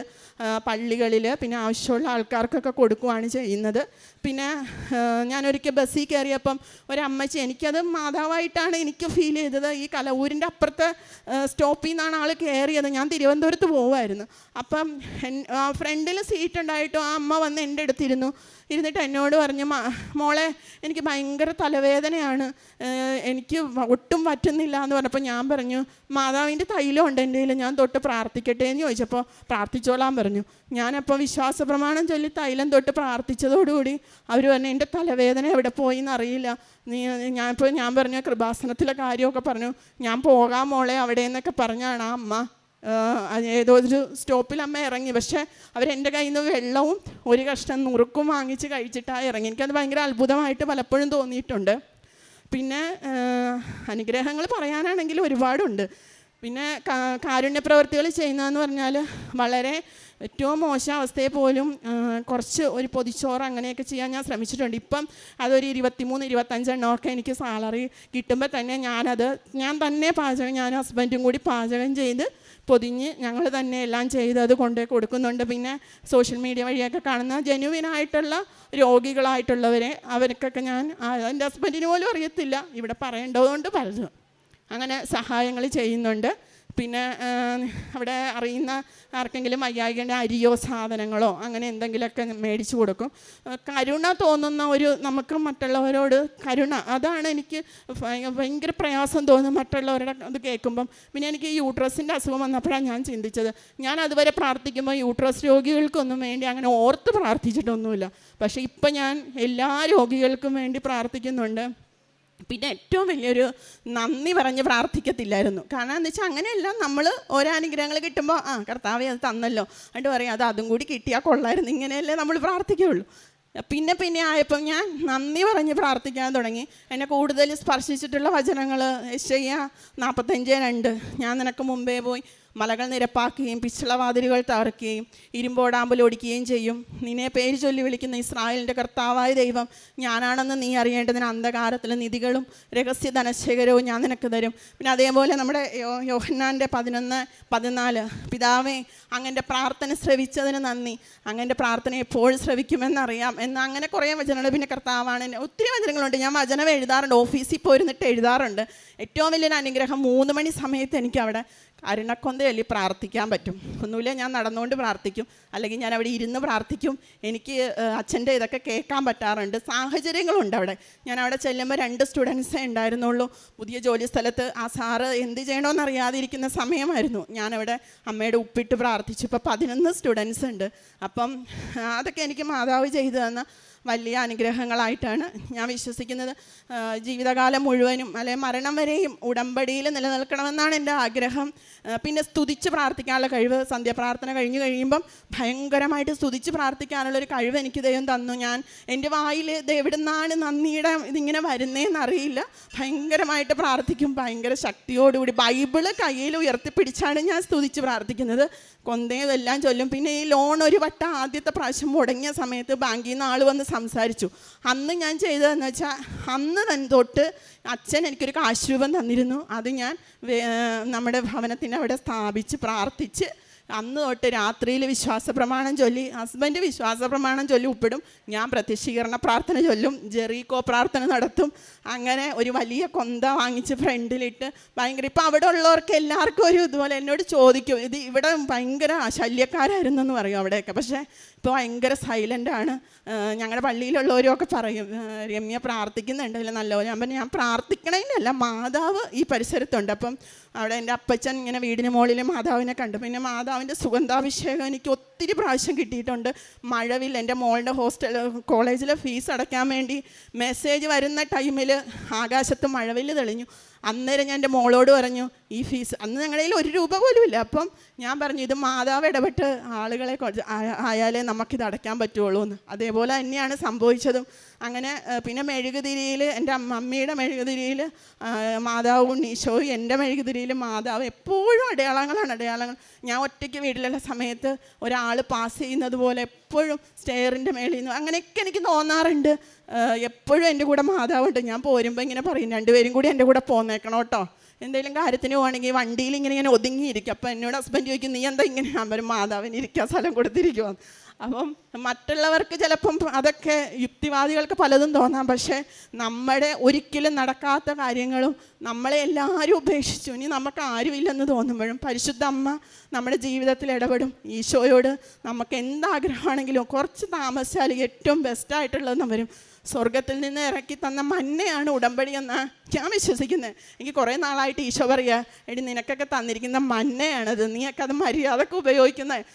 പള്ളികളിൽ പിന്നെ ആവശ്യമുള്ള ആൾക്കാർക്കൊക്കെ കൊടുക്കുകയാണ് ചെയ്യുന്നത്. പിന്നെ ഞാനൊരിക്കൽ ബസ്സിൽ കയറിയപ്പം ഒരമ്മച്ചി എനിക്കത് മാതാവായിട്ടാണ് എനിക്ക് ഫീൽ ചെയ്തത്. ഈ കലവൂരിന്റെ അപ്പുറത്തെ സ്റ്റോപ്പിൽ നിന്നാണ് ആൾ കയറിയത്. ഞാൻ തിരുവനന്തപുരത്ത് പോവായിരുന്നു അപ്പം ഫ്രണ്ടിൽ സീറ്റ് ഉണ്ടായിട്ടും ആ അമ്മ വന്ന് എന്റെ അടുത്തിരുന്നു. ഇരുന്നിട്ട് എന്നോട് പറഞ്ഞു "മാ- മോളെ എനിക്ക് ഭയങ്കര തലവേദനയാണ്. എനിക്ക് ഒട്ടും പറ്റുന്നില്ല എന്ന് പറഞ്ഞപ്പോൾ ഞാൻ പറഞ്ഞു മാതാവിന്റെ തൈലം ഉണ്ട് എന്റെ ഞാൻ തൊട്ട് പ്രാർത്ഥിക്കട്ടെ എന്ന് ചോദിച്ചപ്പോൾ പ്രാർത്ഥിച്ചോളാൻ പറഞ്ഞു. ഞാനപ്പോൾ വിശ്വാസ പ്രമാണം ചൊല്ലി തൈലം തൊട്ട് പ്രാർത്ഥിച്ചതോടുകൂടി അവർ പറഞ്ഞു എന്റെ തലവേദന എവിടെ പോയി എന്നറിയില്ല നീ ഞാനിപ്പോൾ ഞാൻ പറഞ്ഞു കൃപാസനത്തിലെ കാര്യമൊക്കെ പറഞ്ഞു. ഞാൻ പോകാം മോളെ അവിടെ എന്നൊക്കെ പറഞ്ഞാണ് ആ അമ്മ. ഏതോ ഒരു സ്റ്റോപ്പിൽ അമ്മ ഇറങ്ങി. പക്ഷേ അവരെന്റെ കയ്യിൽ നിന്ന് വെള്ളവും ഒരു കഷ്ണം നുറുക്കും വാങ്ങിച്ച് കഴിച്ചിട്ടാണ് ഇറങ്ങി. എനിക്കത് ഭയങ്കര അത്ഭുതമായിട്ട് പലപ്പോഴും തോന്നിയിട്ടുണ്ട്. പിന്നെ അനുഗ്രഹങ്ങൾ പറയാനാണെങ്കിൽ ഒരുപാടുണ്ട്. പിന്നെ കാരുണ്യ പ്രവൃത്തികൾ ചെയ്യുന്നതെന്ന് പറഞ്ഞാൽ വളരെ ഏറ്റവും മോശം അവസ്ഥയെ പോലും കുറച്ച് ഒരു പൊതിച്ചോറ് അങ്ങനെയൊക്കെ ചെയ്യാൻ ഞാൻ ശ്രമിച്ചിട്ടുണ്ട്. ഇപ്പം അതൊരു ഇരുപത്തിമൂന്ന് ഇരുപത്തഞ്ചെണ്ണമൊക്കെ എനിക്ക് സാലറി കിട്ടുമ്പോൾ തന്നെ ഞാനത് ഞാൻ തന്നെ പാചകം ഞാൻ ഹസ്ബൻഡും കൂടി പാചകം ചെയ്ത് പൊതിഞ്ഞ് ഞങ്ങൾ തന്നെ എല്ലാം ചെയ്ത് അത് കൊണ്ടുപോയി കൊടുക്കുന്നുണ്ട്. പിന്നെ സോഷ്യൽ മീഡിയ വഴിയൊക്കെ കാണുന്ന ജെനുവിനായിട്ടുള്ള രോഗികളായിട്ടുള്ളവരെ അവർക്കൊക്കെ ഞാൻ എന്റെ ഹസ്ബൻഡിന് പോലും അറിയത്തില്ല. ഇവിടെ പറയേണ്ടതുകൊണ്ട് പറഞ്ഞു. അങ്ങനെ സഹായങ്ങൾ ചെയ്യുന്നുണ്ട്. പിന്നെ അവിടെ അറിയുന്ന ആർക്കെങ്കിലും വയ്യായികന്റെ അരിയോ സാധനങ്ങളോ അങ്ങനെ എന്തെങ്കിലുമൊക്കെ മേടിച്ചു കൊടുക്കും. കരുണ തോന്നുന്ന ഒരു നമുക്ക് മറ്റുള്ളവരോട് കരുണ. അതാണ് എനിക്ക് ഭയ- ഭയങ്കര പ്രയാസം തോന്നുന്നത് മറ്റുള്ളവരുടെ അത് കേൾക്കുമ്പം. പിന്നെ എനിക്ക് യൂട്രസിന്റെ അസുഖം വന്നപ്പോഴാണ് ഞാൻ ചിന്തിച്ചത്. ഞാൻ അതുവരെ പ്രാർത്ഥിക്കുമ്പോൾ യൂട്രസ് രോഗികൾക്കൊന്നും വേണ്ടി അങ്ങനെ ഓർത്ത് പ്രാർത്ഥിച്ചിട്ടൊന്നുമില്ല. പക്ഷേ ഇപ്പം ഞാൻ എല്ലാ രോഗികൾക്കും വേണ്ടി പ്രാർത്ഥിക്കുന്നുണ്ട്. പിന്നെ ഏറ്റവും വലിയൊരു നന്ദി പറഞ്ഞ് പ്രാർത്ഥിക്കത്തില്ലായിരുന്നു. കാരണം എന്ന് വെച്ചാൽ അങ്ങനെയല്ല നമ്മൾ ഓരോ അനുഗ്രഹങ്ങൾ കിട്ടുമ്പോൾ ആ കർത്താവെ അത് തന്നല്ലോ. എന്നിട്ട് പറയും അത് അതും കൂടി കിട്ടിയാൽ കൊള്ളായിരുന്നു. ഇങ്ങനെയല്ലേ നമ്മൾ പ്രാർത്ഥിക്കുകയുള്ളൂ. പിന്നെ പിന്നെ ആയപ്പോൾ ഞാൻ നന്ദി പറഞ്ഞ് പ്രാർത്ഥിക്കാൻ തുടങ്ങി. എന്നെ കൂടുതൽ സ്പർശിച്ചിട്ടുള്ള വചനങ്ങൾ യശയ്യ നാൽപ്പത്തഞ്ച് രണ്ട് ഞാൻ നിനക്ക് മുമ്പേ പോയി മലകൾ നിരപ്പാക്കുകയും പിച്ചളവാതിലുകൾ തകർക്കുകയും ഇരുമ്പോടാമ്പൽ ഓടിക്കുകയും ചെയ്യും. നിന്നെ പേര് ചൊല്ലി വിളിക്കുന്ന ഇസ്രായേലിന്റെ കർത്താവായ ദൈവം ഞാനാണെന്ന് നീ അറിയേണ്ടതിന് അന്ധകാരത്തിലെ നിധികളും രഹസ്യ ധനശേഖരവും ഞാൻ നിനക്ക് തരും. പിന്നെ അതേപോലെ നമ്മുടെ യോ യോഹന്നാന്റെ പതിനൊന്ന് പതിനാല് പിതാവേ അങ്ങന്റെ പ്രാർത്ഥന ശ്രവിച്ചതിന് നന്ദി. അങ്ങന്റെ പ്രാർത്ഥന എപ്പോഴും ശ്രവിക്കുമെന്നറിയാം. എന്ന് അങ്ങനെ കുറേ വചനങ്ങൾ പിന്നെ കർത്താവാണ്. ഒത്തിരി വചനങ്ങളുണ്ട്. ഞാൻ വചനം എഴുതാറുണ്ട്. ഓഫീസിൽ പോയിരുന്നിട്ട് എഴുതാറുണ്ട്. ഏറ്റവും വലിയൊരു അനുഗ്രഹം മൂന്ന് മണി സമയത്ത് എനിക്ക് അവിടെ അരുണക്കൊന്ത ചൊല്ലി പ്രാർത്ഥിക്കാൻ പറ്റും. ഒന്നുമില്ല ഞാൻ നടന്നുകൊണ്ട് പ്രാർത്ഥിക്കും. അല്ലെങ്കിൽ ഞാൻ അവിടെ ഇരുന്ന് പ്രാർത്ഥിക്കും. എനിക്ക് അച്ഛന്റെ ഇതൊക്കെ കേൾക്കാൻ പറ്റാറുണ്ട്. സാഹചര്യങ്ങളുണ്ട് അവിടെ. ഞാൻ അവിടെ ചെല്ലുമ്പോൾ രണ്ട് സ്റ്റുഡൻസേ ഉണ്ടായിരുന്നുള്ളൂ. പുതിയ ജോലി സ്ഥലത്ത് ആ സാറ് എന്ത് ചെയ്യണമെന്ന് അറിയാതിരിക്കുന്ന സമയമായിരുന്നു. ഞാനവിടെ അമ്മയുടെ ഉപ്പിട്ട് പ്രാർത്ഥിച്ചു ഇപ്പോൾ പതിനൊന്ന് സ്റ്റുഡൻസ് ഉണ്ട് അപ്പം അതൊക്കെ എനിക്ക് മാതാവ് ചെയ്തു തന്ന വലിയ അനുഗ്രഹങ്ങളായിട്ടാണ് ഞാൻ വിശ്വസിക്കുന്നത്. ജീവിതകാലം മുഴുവനും അല്ലെ മരണം വരെയും ഉടമ്പടിയിൽ നിലനിൽക്കണമെന്നാണ് എന്റെ ആഗ്രഹം. പിന്നെ സ്തുതിച്ച് പ്രാർത്ഥിക്കാനുള്ള കഴിവ് സന്ധ്യാപ്രാർത്ഥന കഴിഞ്ഞു കഴിയുമ്പം ഭയങ്കരമായിട്ട് സ്തുതിച്ച് പ്രാർത്ഥിക്കാനുള്ള ഒരു കഴിവ് എനിക്ക് ദൈവം തന്നു. ഞാൻ എന്റെ വായിൽ ഇത് എവിടുന്നാണ് നന്ദിയുടെ ഇതിങ്ങനെ വരുന്നതെന്ന് അറിയില്ല. ഭയങ്കരമായിട്ട് പ്രാർത്ഥിക്കും ഭയങ്കര ശക്തിയോടുകൂടി ബൈബിൾ കയ്യിൽ ഉയർത്തിപ്പിടിച്ചാണ് ഞാൻ സ്തുതിച്ച് പ്രാർത്ഥിക്കുന്നത്. കൊന്തയും എല്ലാം ചൊല്ലും. പിന്നെ ഈ ലോൺ ഒരു വട്ടം ആദ്യത്തെ പ്രാവശ്യം മുടങ്ങിയ സമയത്ത് ബാങ്കിൽ നിന്ന് ആൾ വന്ന് സംസാരിച്ചു. അന്ന് ഞാൻ ചെയ്തതെന്ന് വെച്ചാൽ അന്ന് തന്നെ തൊട്ട് അച്ഛൻ എനിക്കൊരു കാശുരൂപം തന്നിരുന്നു. അത് ഞാൻ നമ്മുടെ ഭവനത്തിന്റെ അവിടെ സ്ഥാപിച്ച് പ്രാർത്ഥിച്ച് അന്ന് തൊട്ട് രാത്രിയിൽ വിശ്വാസ പ്രമാണം ചൊല്ലി ഹസ്ബൻഡ് വിശ്വാസ പ്രമാണം ചൊല്ലി ഉപ്പിടും. ഞാൻ പ്രത്യക്ഷീകരണ പ്രാർത്ഥന ചൊല്ലും ജെറീകോ പ്രാർത്ഥന നടത്തും. അങ്ങനെ ഒരു വലിയ കൊന്ത വാങ്ങിച്ച് ഫ്രണ്ടിലിട്ട് ഭയങ്കര ഇപ്പം അവിടെ ഉള്ളവർക്ക് എല്ലാവർക്കും ഒരു ഇതുപോലെ എന്നോട് ചോദിക്കും ഇത് ഇവിടെ ഭയങ്കര ശല്യക്കാരായിരുന്നു എന്ന് പറയും അവിടെയൊക്കെ. പക്ഷേ ഇപ്പോൾ ഭയങ്കര സൈലന്റാണ് ഞങ്ങളുടെ പള്ളിയിലുള്ളവരും ഒക്കെ പറയും രമ്യ പ്രാർത്ഥിക്കുന്നുണ്ടല്ലോ നല്ലപോലെ. ഞാൻ പറഞ്ഞു ഞാൻ പ്രാർത്ഥിക്കണേനല്ല മാതാവ് ഈ പരിസരത്തുണ്ട്. അപ്പം അവിടെ എന്റെ അപ്പച്ചൻ ഇങ്ങനെ വീടിന് മുകളിൽ മാതാവിനെ കണ്ടു. പിന്നെ മാതാവിന്റെ സുഗന്ധാഭിഷേകം എനിക്ക് ഒത്തിരി പ്രാവശ്യം കിട്ടിയിട്ടുണ്ട്. മഴവിൽ എന്റെ മോളുടെ ഹോസ്റ്റൽ കോളേജിലെ ഫീസ് അടയ്ക്കാൻ വേണ്ടി മെസ്സേജ് വരുന്ന ടൈമിൽ ആകാശത്ത് മഴവിൽ തെളിഞ്ഞു. അന്നേരം ഞാൻ എന്റെ മോളോട് പറഞ്ഞു ഈ ഫീസ് അന്ന് ഞങ്ങളുടെ ഒരു രൂപ പോലും ഇല്ല. അപ്പം ഞാൻ പറഞ്ഞു ഇത് മാതാവ് ഇടപെട്ട് ആളുകളെ ആയാലേ നമുക്കിത് അടയ്ക്കാൻ പറ്റുള്ളൂ എന്ന്. അതേപോലെ തന്നെയാണ് സംഭവിച്ചതും. അങ്ങനെ പിന്നെ മെഴുകുതിരിയിൽ എന്റെ മമ്മിയുടെ മെഴുകുതിരിയിൽ മാതാവും ഈശോയും എന്റെ മെഴുകുതിരിയിൽ മാതാവ് എപ്പോഴും അടയാളങ്ങളാണ് അടയാളങ്ങൾ. ഞാൻ ഒറ്റയ്ക്ക് വീട്ടിലുള്ള സമയത്ത് ഒരാൾ പാസ് ചെയ്യുന്നത് പോലെ എപ്പോഴും സ്റ്റെയറിന്റെ മേളിൽ നിന്ന് അങ്ങനെയൊക്കെ എനിക്ക് തോന്നാറുണ്ട്. എപ്പോഴും എന്റെ കൂടെ മാതാവുണ്ട്. ഞാൻ പോരുമ്പോൾ ഇങ്ങനെ പറയും രണ്ടുപേരും കൂടി എന്റെ കൂടെ പോന്നേക്കണം കേട്ടോ. എന്തെങ്കിലും കാര്യത്തിന് പോകണമെങ്കിൽ വണ്ടിയിൽ ഇങ്ങനെ ഇങ്ങനെ ഒതുങ്ങിയിരിക്കും. അപ്പോൾ എന്നോട് ഹസ്ബൻഡ് ചോദിക്കും നീ എന്താ ഇങ്ങനെ? ഞാൻ മാതാവിന് ഇരിക്കാൻ സ്ഥലം കൊടുത്തിരിക്കുവാ അപ്പം മറ്റുള്ളവർക്ക് ചിലപ്പം അതൊക്കെ യുക്തിവാദികൾക്ക് പലതും തോന്നാം. പക്ഷേ നമ്മുടെ ഒരിക്കലും നടക്കാത്ത കാര്യങ്ങളും നമ്മളെ എല്ലാവരും ഉപേക്ഷിച്ചു. ഇനി നമുക്ക് ആരുമില്ലെന്ന് തോന്നുമ്പോഴും പരിശുദ്ധ അമ്മ നമ്മുടെ ജീവിതത്തിൽ ഇടപെടും. ഈശോയോട് നമുക്ക് എന്താഗ്രഹമാണെങ്കിലും കുറച്ച് താമസിച്ചാൽ ഏറ്റവും ബെസ്റ്റായിട്ടുള്ളതെന്ന് വരും. സ്വർഗത്തിൽ നിന്ന് ഇറക്കി തന്ന മന്നയാണ് ഉടമ്പടി എന്ന് ഞാൻ വിശ്വസിക്കുന്നത് എനിക്ക് കുറേ നാളായിട്ട് ഈശോ പറയുക എടി നിനക്കൊക്കെ തന്നിരിക്കുന്ന മന്നയാണത് നീയൊക്കെ അത് മര്യാദയ്ക്ക് ഉപയോഗിക്കുന്നത്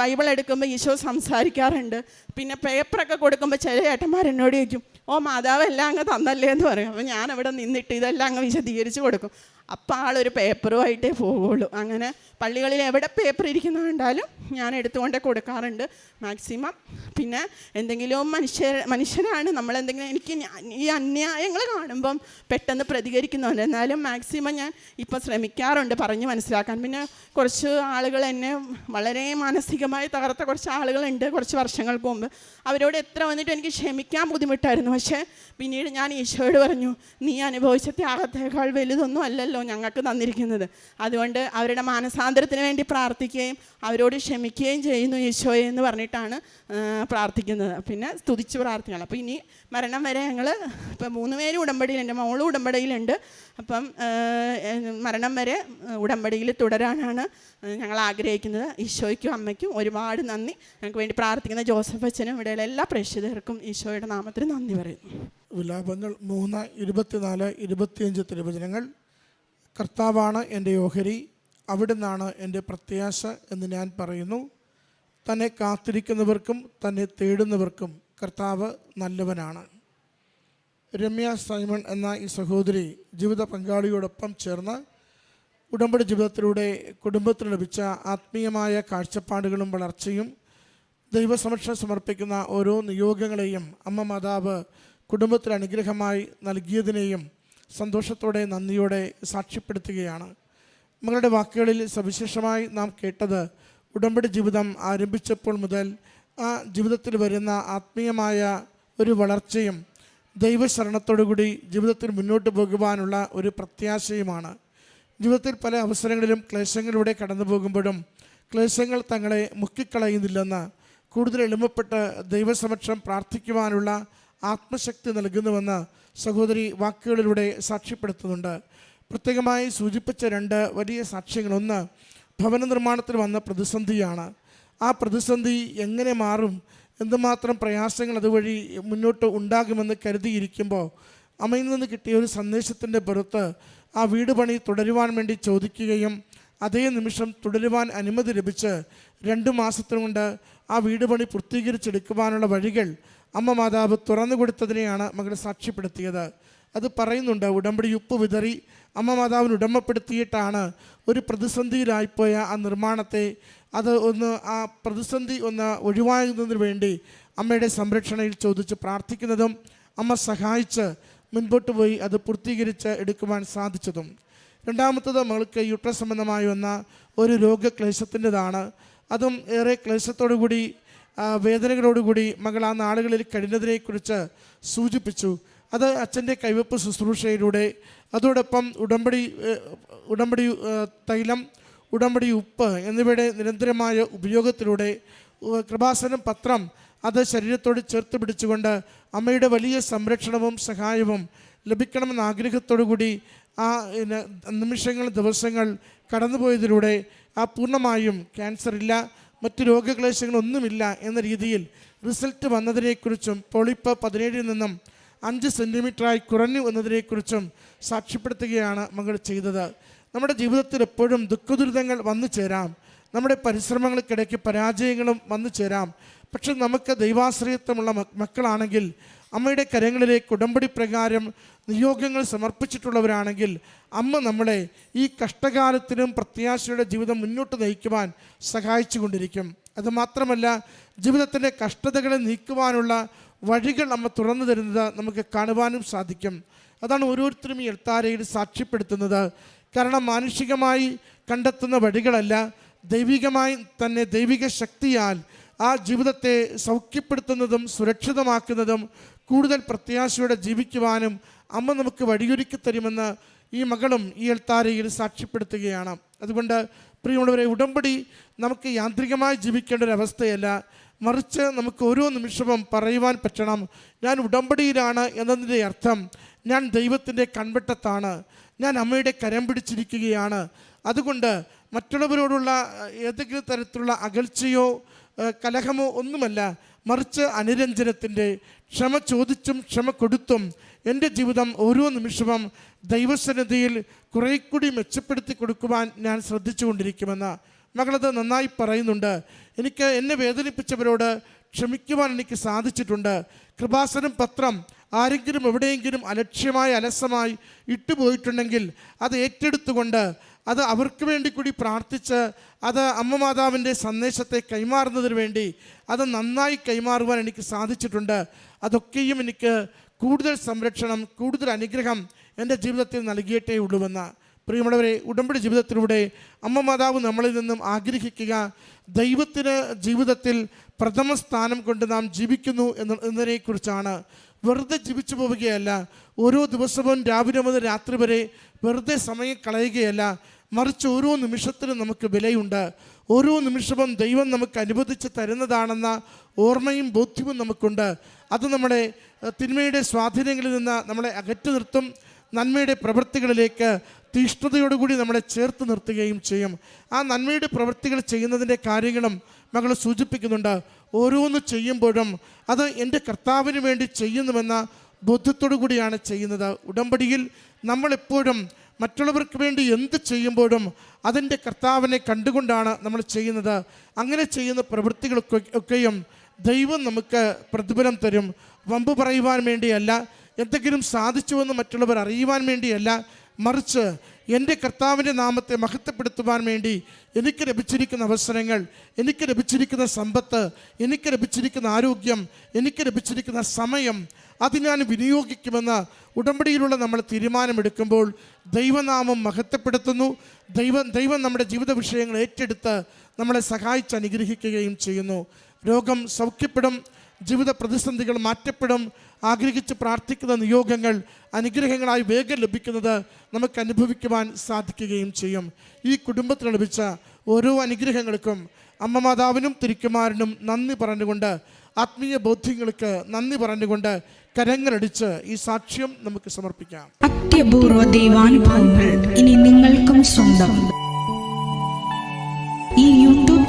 ബൈബിൾ എടുക്കുമ്പോൾ ഈശോ സംസാരിക്കാറുണ്ട്. പിന്നെ പേപ്പറൊക്കെ കൊടുക്കുമ്പോൾ ചില ഏട്ടന്മാർ എന്നോട് ചോദിക്കും ഓ മാതാവ് എല്ലാം അങ്ങ് തന്നല്ലേ എന്ന് പറയും. അപ്പോൾ ഞാൻ അവിടെ നിന്നിട്ട് ഇതെല്ലാം അങ്ങ് വിശദീകരിച്ച് കൊടുക്കും. അപ്പോൾ ആളൊരു പേപ്പറുമായിട്ടേ പോവുള്ളൂ. അങ്ങനെ പള്ളികളിൽ എവിടെ പേപ്പർ ഇരിക്കുന്ന കണ്ടാലും ഞാൻ എടുത്തുകൊണ്ടേ കൊടുക്കാറുണ്ട് മാക്സിമം പിന്നെ എന്തെങ്കിലും മനുഷ്യ മനുഷ്യനാണ് നമ്മളെന്തെങ്കിലും എനിക്ക് ഈ അന്യായങ്ങൾ കാണുമ്പം പെട്ടെന്ന് പ്രതികരിക്കുന്നുണ്ട് എന്നാലും മാക്സിമം ഞാൻ ഇപ്പം ശ്രമിക്കാറുണ്ട് പറഞ്ഞ് മനസ്സിലാക്കാൻ. പിന്നെ കുറച്ച് ആളുകൾ എന്നെ വളരെ മാനസികമായി തകർത്ത കുറച്ച് ആളുകളുണ്ട് കുറച്ച് വർഷങ്ങൾക്ക് മുമ്പ് അവരോട് എത്ര വന്നിട്ട് എനിക്ക് ക്ഷമിക്കാൻ ബുദ്ധിമുട്ടായിരുന്നു. പക്ഷേ പിന്നീട് ഞാൻ ഈശോയോട് പറഞ്ഞു നീ അനുഭവിച്ച ത്യാഗത്തേക്കാൾ വലുതൊന്നും അല്ലല്ലോ. ഞങ്ങൾക്ക് തന്നിരിക്കുന്നത്. അതുകൊണ്ട് അവരുടെ മാനസാന്തരത്തിന് വേണ്ടി പ്രാർത്ഥിക്കുകയും അവരോട് ക്ഷമിക്കുകയും ചെയ്യുന്നു ഈശോയെ എന്ന് പറഞ്ഞിട്ടാണ് പ്രാർത്ഥിക്കുന്നത്. പിന്നെ സ്തുതിച്ച് പ്രാർത്ഥിക്കണം. അപ്പോൾ ഇനി മരണം വരെ ഞങ്ങൾ ഇപ്പം മൂന്ന് പേര് ഉടമ്പടിയിലുണ്ട് മോൾ ഉടമ്പടിയിലുണ്ട്. അപ്പം മരണം വരെ ഉടമ്പടിയിൽ തുടരാനാണ് ഞങ്ങൾ ആഗ്രഹിക്കുന്നത്. ഈശോയ്ക്കും അമ്മയ്ക്കും ഒരുപാട് നന്ദി. ഞങ്ങൾക്ക് വേണ്ടി പ്രാർത്ഥിക്കുന്ന ജോസഫ് അച്ഛനും ഇവിടെയുള്ള എല്ലാ പ്രേക്ഷിതർക്കും ഈശോയുടെ നാമത്തിന് നന്ദി പറയുന്നു. വിലാപങ്ങൾ മൂന്ന് ഇരുപത്തിനാല് ഇരുപത്തിയഞ്ച് തിരുവചനങ്ങൾ കർത്താവാണ് എന്റെ ഓഹരി അവിടുന്നാണ് എന്റെ പ്രത്യാശ എന്ന് ഞാൻ പറയുന്നു. തന്നെ കാത്തിരിക്കുന്നവർക്കും തന്നെ തേടുന്നവർക്കും കർത്താവ് നല്ലവനാണ്. രമ്യ സൈമൺ എന്ന ഈ സഹോദരി ജീവിത പങ്കാളിയോടൊപ്പം ചേർന്ന് ഉടമ്പടി ജീവിതത്തിലൂടെ കുടുംബത്തിന് ലഭിച്ച ആത്മീയമായ കാഴ്ചപ്പാടുകളും വളർച്ചയും ദൈവസമക്ഷം സമർപ്പിക്കുന്ന ഓരോ നിയോഗങ്ങളെയും അമ്മ മാതാവ് കുടുംബത്തിന് അനുഗ്രഹമായി നൽകിയതിനെയും സന്തോഷത്തോടെ നന്ദിയോടെ സാക്ഷ്യപ്പെടുത്തുകയാണ്. മകളുടെ വാക്കുകളിൽ സവിശേഷമായി നാം കേട്ടത് ഉടമ്പടി ജീവിതം ആരംഭിച്ചപ്പോൾ മുതൽ ആ ജീവിതത്തിൽ വരുന്ന ആത്മീയമായ ഒരു വളർച്ചയും ദൈവശരണത്തോടുകൂടി ജീവിതത്തിൽ മുന്നോട്ട് പോകുവാനുള്ള ഒരു പ്രത്യാശയുമാണ്. ജീവിതത്തിൽ പല അവസരങ്ങളിലും ക്ലേശങ്ങളിലൂടെ കടന്നു പോകുമ്പോഴും ക്ലേശങ്ങൾ തങ്ങളെ മുക്കിക്കളയുന്നില്ലെന്ന് കൂടുതൽ എളുപ്പപ്പെട്ട് ദൈവസമക്ഷം പ്രാർത്ഥിക്കുവാനുള്ള ആത്മശക്തി നൽകുന്നുവെന്ന് സഹോദരി വാക്കുകളിലൂടെ സാക്ഷ്യപ്പെടുത്തുന്നുണ്ട്. പ്രത്യേകമായി സൂചിപ്പിച്ച രണ്ട് വലിയ സാക്ഷ്യങ്ങൾ. ഒന്ന് ഭവന നിർമ്മാണത്തിൽ വന്ന പ്രതിസന്ധിയാണ്. ആ പ്രതിസന്ധി എങ്ങനെ മാറും? എന്തുമാത്രം പ്രയാസങ്ങൾ അതുവഴി മുന്നോട്ട് ഉണ്ടാകുമെന്ന് കരുതിയിരിക്കുമ്പോൾ അമ്മയിൽ നിന്ന് കിട്ടിയ ഒരു സന്ദേശത്തിന്റെ പുറത്ത് ആ വീട് പണി തുടരുവാൻ വേണ്ടി ചോദിക്കുകയും അതേ നിമിഷം തുടരുവാൻ അനുമതി ലഭിച്ച് രണ്ട് മാസത്തിനുകൊണ്ട് ആ വീട് പണി പൂർത്തീകരിച്ചെടുക്കുവാനുള്ള വഴികൾ അമ്മ മാതാവ് തുറന്നു കൊടുത്തതിനെയാണ് മകൾ സാക്ഷ്യപ്പെടുത്തിയത്. അത് പറയുന്നുണ്ട് ഉടമ്പടി ഉപ്പ് വിതറി അമ്മ മാതാവിന് ഉടമപ്പെടുത്തിയിട്ടാണ് ഒരു പ്രതിസന്ധിയിലായിപ്പോയ ആ നിർമ്മാണത്തെ. അത് ഒന്ന് ആ പ്രതിസന്ധി ഒന്ന് ഒഴിവാകുന്നതിന് വേണ്ടി അമ്മയുടെ സംരക്ഷണയിൽ ചോദിച്ച് പ്രാർത്ഥിക്കുന്നതും അമ്മ സഹായിച്ച് മുൻപോട്ട് പോയി അത് പൂർത്തീകരിച്ച് എടുക്കുവാൻ സാധിച്ചതും. രണ്ടാമത്തത് മകൾക്ക് യുട്രസ് സംബന്ധമായി വന്ന ഒരു രോഗക്ലേശത്തിന്റെതാണ്. അതും ഏറെ ക്ലേശത്തോടു കൂടി വേദനകളോടുകൂടി മകൾ ആ നാളുകളിൽ കഴിഞ്ഞതിനെക്കുറിച്ച് സൂചിപ്പിച്ചു. അത് അച്ഛന്റെ കൈവപ്പ് ശുശ്രൂഷയിലൂടെ അതോടൊപ്പം ഉടമ്പടി ഉടമ്പടി തൈലം ഉടമ്പടി ഉപ്പ് എന്നിവയുടെ നിരന്തരമായ ഉപയോഗത്തിലൂടെ കൃപാസനം പത്രം അത് ശരീരത്തോട് ചേർത്ത് പിടിച്ചുകൊണ്ട് അമ്മയുടെ വലിയ സംരക്ഷണവും സഹായവും ലഭിക്കണമെന്ന ആഗ്രഹത്തോടു കൂടി ആ നിമിഷങ്ങൾ ദിവസങ്ങൾ കടന്നുപോയതിലൂടെ ആ പൂർണമായും ക്യാൻസർ ഇല്ല മറ്റ് രോഗക്ലേശങ്ങളൊന്നുമില്ല എന്ന രീതിയിൽ റിസൾട്ട് വന്നതിനെക്കുറിച്ചും പൊളിപ്പ് പതിനേഴിൽ നിന്നും അഞ്ച് സെന്റിമീറ്ററായി കുറഞ്ഞു എന്നതിനെക്കുറിച്ചും സാക്ഷ്യപ്പെടുത്തുകയാണ് മകൾ ചെയ്തത്. നമ്മുടെ ജീവിതത്തിൽ എപ്പോഴും ദുഃഖദുരിതങ്ങൾ വന്നു ചേരാം. നമ്മുടെ പരിശ്രമങ്ങൾക്കിടയ്ക്ക് പരാജയങ്ങളും വന്നു ചേരാം. പക്ഷെ നമുക്ക് ദൈവാശ്രയത്വമുള്ള മക്കളാണെങ്കിൽ അമ്മയുടെ കരങ്ങളിലേക്ക് ഉടമ്പടി പ്രകാരം നിയോഗങ്ങൾ സമർപ്പിച്ചിട്ടുള്ളവരാണെങ്കിൽ അമ്മ നമ്മളെ ഈ കഷ്ടകാലത്തിനും പ്രത്യാശയുടെ ജീവിതം മുന്നോട്ട് നയിക്കുവാൻ സഹായിച്ചു കൊണ്ടിരിക്കും അതുമാത്രമല്ല ജീവിതത്തിന്റെ കഷ്ടതകളെ നീക്കുവാനുള്ള വഴികൾ അമ്മ തുറന്നു തരുന്നത് നമുക്ക് കാണുവാനും സാധിക്കും. അതാണ് ഓരോരുത്തരും ഈ എൽത്താരയിൽ സാക്ഷ്യപ്പെടുത്തുന്നത്. കാരണം മാനുഷികമായി കണ്ടെത്തുന്ന വഴികളല്ല ദൈവികമായി തന്നെ ദൈവിക ശക്തിയാൽ ആ ജീവിതത്തെ സൗഖ്യപ്പെടുത്തുന്നതും സുരക്ഷിതമാക്കുന്നതും കൂടുതൽ പ്രത്യാശയോടെ ജീവിക്കുവാനും അമ്മ നമുക്ക് വഴിയൊരുക്കി തരുമെന്ന് ഈ മകളും ഈ എൽത്താരയിൽ സാക്ഷ്യപ്പെടുത്തുകയാണ്. അതുകൊണ്ട് പ്രിയമുള്ളവരെ ഉടമ്പടി നമുക്ക് യാന്ത്രികമായി ജീവിക്കേണ്ട ഒരു അവസ്ഥയല്ല. മറിച്ച് നമുക്ക് ഓരോ നിമിഷവും പറയുവാൻ പറ്റണം ഞാൻ ഉടമ്പടിയിലാണ് എന്നതിന്റെ അർത്ഥം ഞാൻ ദൈവത്തിന്റെ കൺവെട്ടത്താണ്. ഞാൻ അമ്മയുടെ കരം പിടിച്ചിരിക്കുകയാണ്. അതുകൊണ്ട് മറ്റുള്ളവരോടുള്ള ഏതെങ്കിലും തരത്തിലുള്ള അകൽച്ചയോ കലഹമോ ഒന്നുമല്ല. മറിച്ച് അനുരഞ്ജനത്തിന്റെ ക്ഷമ ചോദിച്ചും ക്ഷമ കൊടുത്തും എന്റെ ജീവിതം ഓരോ നിമിഷവും ദൈവസന്നിധിയിൽ കുറേ കൂടി മെച്ചപ്പെടുത്തി കൊടുക്കുവാൻ ഞാൻ ശ്രദ്ധിച്ചു ശ്രദ്ധിച്ചുകൊണ്ടിരിക്കുമെന്ന് മകളത് നന്നായി പറയുന്നുണ്ട്. എനിക്ക് എന്നെ വേദനിപ്പിച്ചവരോട് ക്ഷമിക്കുവാൻ എനിക്ക് സാധിച്ചിട്ടുണ്ട്. കൃപാസനം പത്രം ആരെങ്കിലും എവിടെയെങ്കിലും അലക്ഷ്യമായി അലസമായി ഇട്ടുപോയിട്ടുണ്ടെങ്കിൽ അത് ഏറ്റെടുത്തുകൊണ്ട് അത് അവർക്ക് വേണ്ടി കൂടി പ്രാർത്ഥിച്ച് അത് അമ്മ മാതാവിന്റെ സന്ദേശത്തെ കൈമാറുന്നതിന് വേണ്ടി അത് നന്നായി കൈമാറുവാൻ എനിക്ക് സാധിച്ചിട്ടുണ്ട്. അതൊക്കെയും എനിക്ക് കൂടുതൽ സംരക്ഷണം കൂടുതൽ അനുഗ്രഹം എന്റെ ജീവിതത്തിൽ നൽകിയിട്ടേ ഉള്ളൂവെന്ന്. പ്രിയമുള്ളവരെ ഉടമ്പടി ജീവിതത്തിലൂടെ അമ്മ മാതാവ് നമ്മളിൽ നിന്നും ആഗ്രഹിക്കുക ദൈവത്തിന് ജീവിതത്തിൽ പ്രഥമ സ്ഥാനം കൊണ്ട് നാം ജീവിക്കുന്നു എന്ന എന്നതിനെക്കുറിച്ചാണ് വെറുതെ ജീവിച്ചു പോവുകയല്ല. ഓരോ ദിവസവും രാവിലെ മുതൽ രാത്രി വരെ വെറുതെ സമയം കളയുകയല്ല. മറിച്ച് ഓരോ നിമിഷത്തിലും നമുക്ക് വിലയുണ്ട്. ഓരോ നിമിഷവും ദൈവം നമുക്ക് അനുവദിച്ച് തരുന്നതാണെന്ന ഓർമ്മയും ബോധ്യവും നമുക്കുണ്ട്. അത് നമ്മുടെ തിന്മയുടെ സ്വാധീനങ്ങളിൽ നിന്ന് നമ്മളെ അകറ്റി നിർത്തും. നന്മയുടെ പ്രവൃത്തികളിലേക്ക് തീഷ്ണതയോടുകൂടി നമ്മളെ ചേർത്ത് നിർത്തുകയും ചെയ്യും. ആ നന്മയുടെ പ്രവൃത്തികൾ ചെയ്യുന്നതിന്റെ കാര്യങ്ങളും മകൾ സൂചിപ്പിക്കുന്നുണ്ട്. ഓരോന്ന് ചെയ്യുമ്പോഴും അത് എന്റെ കർത്താവിന് വേണ്ടി ചെയ്യുന്നുവെന്ന ബോധ്യത്തോടു കൂടിയാണ് ചെയ്യുന്നത്. ഉടമ്പടിയിൽ നമ്മളെപ്പോഴും മറ്റുള്ളവർക്ക് വേണ്ടി എന്ത് ചെയ്യുമ്പോഴും അതിന്റെ കർത്താവിനെ കണ്ടുകൊണ്ടാണ് നമ്മൾ ചെയ്യുന്നത്. അങ്ങനെ ചെയ്യുന്ന പ്രവൃത്തികളൊക്കെ ഒക്കെയും ദൈവം നമുക്ക് പ്രതിഫലം തരും. വമ്പ് പറയുവാൻ വേണ്ടിയല്ല എന്തെങ്കിലും സാധിച്ചുവെന്ന് മറ്റുള്ളവർ അറിയുവാൻ വേണ്ടിയല്ല മറിച്ച് എന്റെ കർത്താവിന്റെ നാമത്തെ മഹത്വപ്പെടുത്തുവാൻ വേണ്ടി എനിക്ക് ലഭിച്ചിരിക്കുന്ന അവസരങ്ങൾ എനിക്ക് ലഭിച്ചിരിക്കുന്ന സമ്പത്ത് എനിക്ക് ലഭിച്ചിരിക്കുന്ന ആരോഗ്യം എനിക്ക് ലഭിച്ചിരിക്കുന്ന സമയം അത് ഞാൻ വിനിയോഗിക്കുമെന്ന് ഉടമ്പടിയിലുള്ള നമ്മൾ തീരുമാനമെടുക്കുമ്പോൾ ദൈവനാമം മഹത്വപ്പെടുത്തുന്നു. ദൈവം ദൈവം നമ്മുടെ ജീവിത വിഷയങ്ങൾ ഏറ്റെടുത്ത് നമ്മളെ സഹായിച്ച് അനുഗ്രഹിക്കുകയും ചെയ്യുന്നു. രോഗം സൗഖ്യപ്പെടും. ജീവിത പ്രതിസന്ധികൾ മാറ്റപ്പെടും ആഗ്രഹിച്ച് പ്രാർത്ഥിക്കുന്ന നിയോഗങ്ങൾ അനുഗ്രഹങ്ങളായി വേഗം ലഭിക്കുന്നത് നമുക്ക് അനുഭവിക്കുവാൻ സാധിക്കുകയും ചെയ്യും. ഈ കുടുംബത്തിന് ലഭിച്ച ഓരോ അനുഗ്രഹങ്ങൾക്കും അമ്മ മാതാവിനും തിരിക്കുമാരനും നന്ദി പറഞ്ഞുകൊണ്ട് ആത്മീയ ബോധ്യങ്ങൾക്ക് നന്ദി പറഞ്ഞുകൊണ്ട് കരങ്ങളടിച്ച് ഈ സാക്ഷ്യം നമുക്ക് സമർപ്പിക്കാം. അത്യപൂർവ ദൈവാനുഭവങ്ങൾ ഇനി നിങ്ങൾക്കും സ്വന്തം.